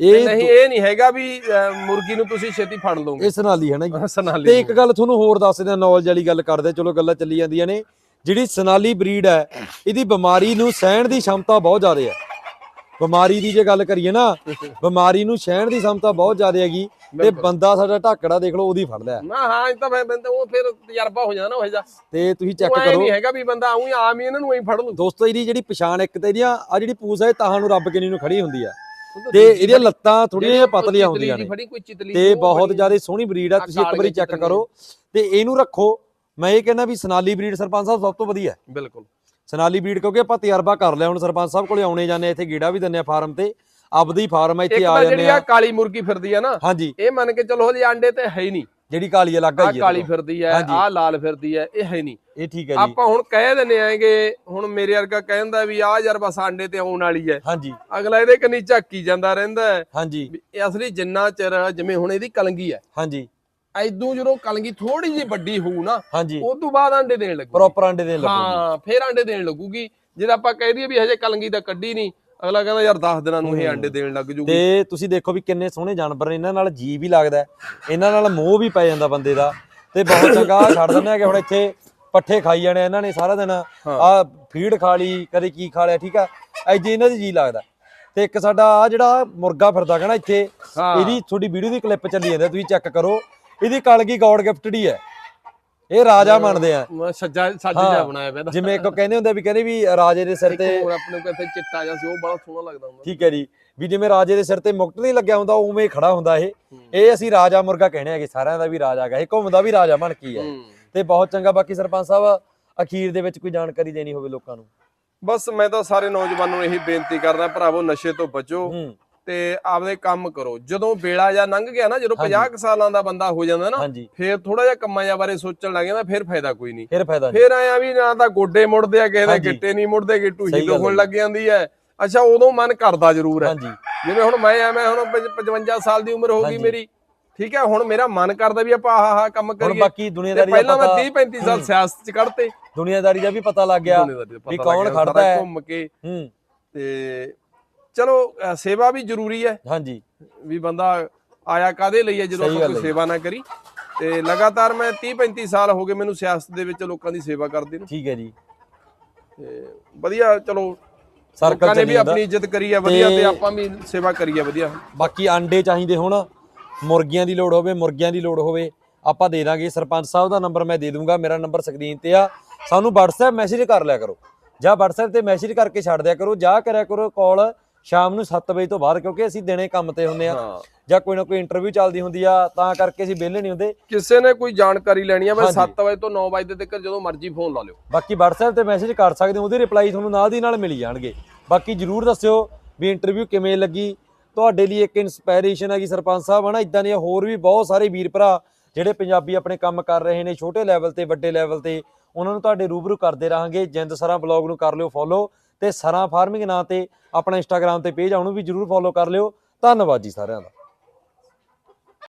ਇਹ ਨਹੀਂ ਇਹ ਨਹੀਂ ਹੈਗਾ ਵੀ ਮੁਰਗੀ ਨੂੰ ਤੁਸੀਂ ਛੇਤੀ ਫੜ ਲਓਗੇ। ਇਸ ਨਾਲ ਹੀ ਹੈ ਨਾ ਜੀ। ਸਨਾਲੀ ਤੇ ਇੱਕ ਗੱਲ ਤੁਹਾਨੂੰ ਹੋਰ ਦੱਸਦੇ ਆ ਨੌਲੇਜ ਵਾਲੀ ਗੱਲ ਕਰਦੇ ਚਲੋ ਗੱਲਾਂ ਚੱਲੀ ਜਾਂਦੀਆਂ ਨੇ। ਜਿਹੜੀ ਸਨਾਲੀ ਬਰੀਡ ਹੈ ਇਹਦੀ ਬਿਮਾਰੀ ਨੂੰ ਸਹਿਣ ਦੀ ਸ਼ਮਤਾ ਬਹੁਤ ਜ਼ਿਆਦਾ ਹੈ। ਬਿਮਾਰੀ ਦੀ ਜੇ ਗੱਲ ਕਰੀਏ ਨਾ ਬਿਮਾਰੀ ਨੂੰ ਸਹਿਣ ਦੀ ਸਮਤਾ ਬਹੁਤ ਜ਼ਿਆਦਾ ਹੈਗੀ। ਤੇ। ਬੰਦਾ ਸਾਡਾ ਢਾਕੜਾ ਦੇਖ ਲਓ ਉਹਦੀ ਫੜ ਲਿਆ ਨਾ ਹਾਂ ਇਹ ਤਾਂ ਬੰਦਾ ਉਹ ਫਿਰ ਤਜਰਬਾ ਹੋ ਜਾਂਦਾ ਨਾ ਉਹ ਜਾ ਤੇ ਤੁਸੀਂ ਚੈੱਕ ਕਰੋ। ਨਹੀਂ ਹੈਗਾ ਵੀ ਬੰਦਾ ਆਉਂ ਆਮ ਹੀ ਇਹਨਾਂ ਨੂੰ ਐਂ ਫੜ ਲੂ ਦੋਸਤੋ ਇਹਦੀ ਜਿਹੜੀ ਪਛਾਣ ਇੱਕ ਤੇ ਇਹਦੀਆਂ ਆ ਜਿਹੜੀ ਪੂਛ ਹੈ ਤਾਹਾਂ ਨੂੰ ਰੱਬ ਕਿੰਨੀ ਨੂੰ ਖੜੀ ਹੁੰਦੀ ਆ ਤੇ ਇਹਦੀਆਂ ਲੱਤਾਂ ਥੋੜੀਆਂ ਜਿਹੀਆਂ ਪਤਲੀਆਂ ਹੁੰਦੀਆਂ ਨੇ ਤੇ ਬਹੁਤ। ਜ਼ਿਆਦਾ ਸੋਹਣੀ ਬਰੀਡ ਆ ਤੁਸੀਂ ਇੱਕ ਵਾਰੀ ਚੈੱਕ। ਕਰੋ ਤੇ ਇਹਨੂੰ ਰੱਖੋ ਮੈਂ ਇਹ ਕਹਿੰਦਾ ਵੀ ਸਨਾਲੀ ਬਰੀਡ ਸਰਪੰਚ ਸਾਹਿਬ ਸਭ ਤੋਂ ਵਧੀਆ। ਬਿਲਕੁਲ ਸਨਾਲੀ ਬਰੀਡ ਕਿਉਂਕਿ ਆਪਾਂ ਤਜਰਬਾ ਕਰ ਲਿਆ ਹੁਣ ਸਰਪੰਚ ਸਾਹਿਬ ਕੋਲੇ ਆਉਣੇ ਜਾਂਦੇ ਆ, ਇੱਥੇ ਗੇੜਾ ਵੀ ਦਿੰਦੇ ਆ ਫਾਰਮ ਤੇ ਆਪਦੀ ਫਾਰਮ ਆ ਇੱਥੇ ਆ ਜਾਂਦੇ ਜਿਹੜੀ ਆ ਆ ਕਾਲੀ ਮੁਰਗੀ ਫਿਰਦੀ ਆ ਨਾ ਹਾਂਜੀ ਇਹ ਮੰਨ ਕੇ ਚਲੋ ਹਜੇ ਆਂਡੇ ਤੇ ਹੈ ਹੀ ਨਹੀਂ ਜਿਹੜੀ ਕਾਲੀ ਅਲੱਗ ਆ ਕਾਲੀ। ਫਿਰਦੀ ਹਾਂਜੀ। ਆ ਲਾਲ ਫਿਰਦੀ ਹੈ ਇਹ ਹੈ ਨਹੀਂ ਇਹ ਠੀਕ ਹੈ ਜੀ। ਆਪਾਂ ਹੁਣ ਕਹਿ ਦਿੰਨੇ ਆਂਗੇ ਹੁਣ ਮੇਰੇ ਵਰਗਾ ਕਹਿੰਦਾ ਵੀ ਆ ਯਾਰ ਬਸ ਆਂਡੇ ਤੇ ਆਉਣ ਵਾਲੀ ਹੈ। ਹਾਂਜੀ। ਅਗਲਾ ਇਹਦੇ ਕੰਨੀ ਝਾਕੀ ਜਾਂਦਾ ਰਹਿੰਦਾ ਹੈ। ਹਾਂਜੀ। ਇਹ ਅਸਲੀ ਜਿੰਨਾ ਚਿਰ ਜਿਵੇਂ ਹੁਣ ਇਹਦੀ ਕਲੰਗੀ ਹੈ। ਹਾਂਜੀ। ਐਦੋਂ ਜਦੋਂ ਕਲੰਗੀ ਥੋੜੀ ਜਿਹੀ ਵੱਡੀ ਹੋਊ ਨਾ ਹਾਂਜੀ। ਉਸ ਤੋਂ ਬਾਅਦ ਆਂਡੇ ਦੇਣ ਲੱਗੂ ਪ੍ਰੋਪਰ ਅੰਡੇ ਦੇ ਲੱਗੂਗੀ। ਹਾਂ ਫੇਰ ਆਂਡੇ ਦੇਣ ਲੱਗੂਗੀ। ਜੇ ਆਪਾਂ ਕਹਿ ਦਈਏ ਵੀ ਹਜੇ ਕਲੰਗੀ ਤਾਂ ਕੱਢੀ ਨਹੀਂ ਅਗਲਾ ਕਹਿੰਦਾ ਯਾਰ 10 ਦਿਨਾਂ ਨੂੰ ਇਹ ਆਂਡੇ ਦੇਣ ਲੱਗ ਜੂਗੀ। ਤੇ ਤੁਸੀਂ ਦੇਖੋ ਵੀ ਕਿੰਨੇ ਸੋਹਣੇ ਜਾਨਵਰ ਨੇ ਇਹਨਾਂ ਨਾਲ ਜੀ ਵੀ ਲੱਗਦਾ ਇਹਨਾਂ ਨਾਲ ਮੋਹ ਵੀ ਪੈ ਜਾਂਦਾ ਬੰਦੇ ਦਾ। ਤੇ ਬਹੁਤ ਚੰਗਾ ਛੱਡ ਦਿੰਦੇ ਆ ਕਿ ਹੁਣ ਇੱਥੇ। ਪੱਠੇ ਖਾਈ ਜਾਣੇ ਇਹਨਾਂ ਨੇ ਸਾਰਾ ਦਿਨ ਆ ਫੀਡ ਖਾ ਲਈ ਕਦੇ ਕੀ ਖਾ ਲਿਆ ਠੀਕ ਆ? ਐਜੇ ਇਹਨਾਂ ਦੀ ਜੀ ਲੱਗਦਾ। ਤੇ ਇੱਕ ਸਾਡਾ ਆ ਜਿਹੜਾ ਮੁਰਗਾ ਫਿਰਦਾ ਕਹਿੰਦਾ ਇੱਥੇ। ਇਹਦੀ ਤੁਹਾਡੀ ਵੀਡੀਓ ਦੀ ਕਲਿੱਪ ਚੱਲੀ ਜਾਂਦੀ ਤੁਸੀਂ ਚੈੱਕ ਕਰੋ। ਇਹਦੀ ਕਲਗੀ ਗੌਡ ਗਿਫਟਡ ਹੀ ਹੈ ਇਹ ਰਾਜਾ ਮੰਨਦੇ ਆ। ਸੱਜਾ ਸੱਜ। ਜਿਹਾ ਬਣਾਇਆ ਪਿਆ। ਜਿਵੇਂ ਇੱਕ ਕਹਿੰਦੇ ਹੁੰਦੇ ਵੀ ਕਹਿੰਦੇ ਵੀ ਰਾਜੇ ਦੇ ਸਿਰ ਤੇ ਆਪਣੇ ਕੋਲ ਇੱਥੇ ਚਿੱਟਾ ਜਿਹਾ ਸੀ ਉਹ ਬੜਾ ਸੋਹਣਾ ਲੱਗਦਾ ਹੁੰਦਾ। ਠੀਕ ਹੈ ਜੀ। ਵੀ ਜਿਵੇਂ ਰਾਜੇ ਦੇ ਸਿਰ ਤੇ ਮੁਕਟ ਨਹੀਂ ਲੱਗਿਆ ਹੁੰਦਾ ਉਵੇਂ ਖੜਾ ਹੁੰਦਾ ਇਹ। ਇਹ ਅਸੀਂ ਰਾਜਾ ਮੁਰਗਾ ਕਹਿੰਦੇ ਹੈਗੇ ਸਾਰਿਆਂ ਦਾ ਵੀ ਰਾਜਾ ਹੈਗਾ ਇਹ ਘੁੰਮਦਾ ਵੀ ਰਾਜਾ ਬਣ ਕੇ ਹੂੰ। ਤੇ ਬਹੁਤ ਚੰਗਾ। ਬਾਕੀ ਸਰਪੰਚ ਸਾਹਿਬ ਅਖੀਰ ਦੇ ਵਿੱਚ ਕੋਈ ਜਾਣਕਾਰੀ ਦੇਣੀ ਹੋਵੇ ਲੋਕਾਂ ਨੂੰ? ਬਸ ਮੈਂ ਤਾਂ ਸਾਰੇ ਨੌਜਵਾਨਾਂ ਨੂੰ ਇਹੀ ਬੇਨਤੀ ਕਰਦਾ ਭਰਾਵੋ ਨਸ਼ੇ ਤੋਂ ਬਚੋ ਤੇ ਆਪਦੇ ਕੰਮ ਕਰੋ। ਜਦੋਂ ਵੇਲਾ ਜਾਂ ਲੰਘ ਗਿਆ ਨਾ ਜਦੋਂ 50 ਕੁ ਸਾਲਾਂ ਦਾ ਬੰਦਾ ਹੋ ਜਾਂਦਾ ਨਾ ਫੇਰ ਥੋੜਾ ਜਿਹਾ ਕੰਮਾਂ ਜਾਂ ਬਾਰੇ ਸੋਚਣ ਲੱਗ ਜਾਂਦਾ ਫਿਰ ਫਾਇਦਾ ਕੋਈ ਨਹੀਂ। ਫਿਰ ਫਾਇਦਾ ਫੇਰ ਆਇਆ ਵੀ ਨਾ ਤਾਂ ਗੋਡੇ ਮੁੜਦੇ ਆ ਕਿਸੇ ਦੇ। ਗਿੱਟੇ ਨਹੀਂ ਮੁੜਦੇ ਗਿੱਟੂ ਸਹੀ ਹੀ ਗੱਲ ਹੋਣ। ਲੱਗ ਜਾਂਦੀ ਹੈ। ਅੱਛਾ ਉਦੋਂ ਮਨ ਕਰਦਾ ਜ਼ਰੂਰ ਹੈ। ਜਿਵੇਂ ਹੁਣ ਮੈਂ ਐਵੇਂ ਹੁਣ ਪੰਜ- 55 ਸਾਲ ਦੀ ਉਮਰ ਹੋ ਗਈ। ਮੇਰੀ। ਠੀਕ ਹੈ ਹੁਣ ਮੇਰਾ ਮਨ ਕਰਦਾ ਵੀ ਆਪਾਂ ਆਹ ਆਹ ਕੰਮ ਹੁਣ ਕਰੀਏ। ਬਾਕੀ ਤੇ ਦੁਨੀਆਦਾਰੀ ਦਾ ਪਹਿਲਾਂ ਮੈਂ ਪਤਾ 30 35 ਸਾਲ ਸਿਆਸਤ ਚ ਕੱਢਤੇ। ਦੁਨੀਆਦਾਰੀ ਦਾ ਵੀ ਪਤਾ ਲੱਗ ਗਿਆ ਵੀ ਕੌਣ ਖੜਦਾ ਹੈ। ਘੁੰਮ ਕੇ। ਹੂੰ। ਤੇ ਚਲੋ ਸੇਵਾ ਵੀ ਜ਼ਰੂਰੀ ਹੈ। ਹਾਂਜੀ। ਵੀ ਬੰਦਾ ਆਇਆ ਕਾਦੇ ਲਈ ਹੈ ਜਦੋਂ ਆਪਾਂ ਕੋਈ। ਸੇਵਾ ਨਾ ਕਰੀ। ਤੇ ਲਗਾਤਾਰ ਮੈਂ 30 35 ਸਾਲ ਹੋ ਗਏ ਮੈਨੂੰ ਸਿਆਸਤ ਦੇ ਵਿੱਚ ਲੋਕਾਂ ਦੀ ਸੇਵਾ ਕਰਦੇ ਨੂੰ। ਠੀਕ ਹੈ ਜੀ। ਤੇ ਵਧੀਆ ਚਲੋ ਸਰਕਲ ਲੋਕਾਂ ਨੇ ਵੀ ਆਪਣੀ ਇੱਜ਼ਤ ਕਰੀ ਹੈ ਵਧੀਆ ਤੇ- ਤੇ ਆਪਾਂ ਵੀ ਸੇਵਾ ਕਰੀ ਹੈ ਵਧੀਆ। ਬਾਕੀ ਆਂਡੇ ਚਾਹੀਦੇ ਹੁਣ। ਮੁਰਗੀਆਂ ਦੀ ਲੋੜ ਹੋਵੇ ਮੁਰਗੀਆਂ ਦੀ ਲੋੜ ਹੋਵੇ ਆਪਾਂ ਦੇ ਦਾਂਗੇ। ਸਰਪੰਚ ਸਾਹਿਬ ਦਾ ਨੰਬਰ ਮੈਂ ਦੇ ਦੂੰਗਾ ਮੇਰਾ ਨੰਬਰ ਸਕਰੀਨ ਤੇ ਆ। ਸਾਨੂੰ WhatsApp ਮੈਸੇਜ ਕਰ ਲਿਆ ਕਰੋ। ਜਾਂ WhatsApp ਤੇ ਮੈਸੇਜ ਕਰਕੇ ਛੱਡ ਦਿਆ ਕਰੋ ਜਾਂ ਕਰਿਆ ਕਰੋ ਕਾਲ ਸ਼ਾਮ ਨੂੰ 7 ਵਜੇ ਤੋਂ ਬਾਅਦ ਕਿਉਂਕਿ ਅਸੀਂ ਦਿਨੇ ਕੰਮ ਤੇ ਹੁੰਦੇ ਆ ਜਾਂ ਕੋਈ ਨਾ ਕੋਈ ਇੰਟਰਵਿਊ ਚੱਲਦੀ ਹੁੰਦੀ ਆ ਤਾਂ ਕਰਕੇ ਅਸੀਂ ਵਿਹਲੇ ਨਹੀਂ ਹੁੰਦੇ। ਕਿਸੇ ਨੇ ਕੋਈ ਜਾਣਕਾਰੀ ਲੈਣੀ ਆ ਮੈਂ ਹਾਂਜੀ। 7 ਵਜੇ ਤੋਂ 9 ਵਜੇ ਤੱਕ ਜਦੋਂ ਮਰਜ਼ੀ ਫੋਨ ਲਾ ਲਿਓ। ਬਾਕੀ WhatsApp ਤੇ ਮੈਸੇਜ ਕਰ ਸਕਦੇ ਹੋ ਉਹਦੇ ਰਿਪਲਾਈ ਤੁਹਾਨੂੰ ਨਾਲ ਦੀ ਨਾਲ ਮਿਲ ਜਾਣਗੇ। ਬਾਕੀ ਜਰੂਰ ਦੱਸਿਓ ਵੀ ਇੰਟਰਵਿਊ ਕਿਵੇਂ ਲੱਗੀ ਤੁਹਾਡੇ ਲਈ ਇੱਕ ਇਨਸਪਾਇਰੇਸ਼ਨ ਹੈਗੀ ਸਰਪੰਚ ਸਾਹਿਬ, ਹਨਾ? ਇਦਾਂ ਦੀਆਂ ਹੋਰ ਵੀ ਬਹੁਤ ਸਾਰੇ ਵੀਰ ਭਰਾ ਜਿਹੜੇ ਪੰਜਾਬੀ ਆਪਣੇ ਕੰਮ ਕਰ ਰਹੇ ਨੇ, ਛੋਟੇ ਲੈਵਲ ਤੇ, ਵੱਡੇ ਲੈਵਲ ਤੇ, ਉਹਨਾਂ ਨੂੰ ਤੁਹਾਡੇ ਰੂਬਰੂ ਕਰਦੇ ਰਹਾਂਗੇ। ਜਿੰਦ ਸਰਾਂ ਬਲੌਗ ਨੂੰ ਕਰ ਲਿਓ ਫੋਲੋ ਤੇ ਸਰਾਂ ਫਾਰਮਿੰਗ ਨਾਂ ਤੇ ਆਪਣਾ ਇੰਸਟਾਗ੍ਰam ਤੇ ਪੇਜ ਆ, ਉਹਨੂੰ ਵੀ ਜਰੂਰ ਫੋਲੋ ਕਰ ਲਿਓ। ਧੰਨਵਾਦ ਜੀ ਸਾਰਿਆਂ ਦਾ।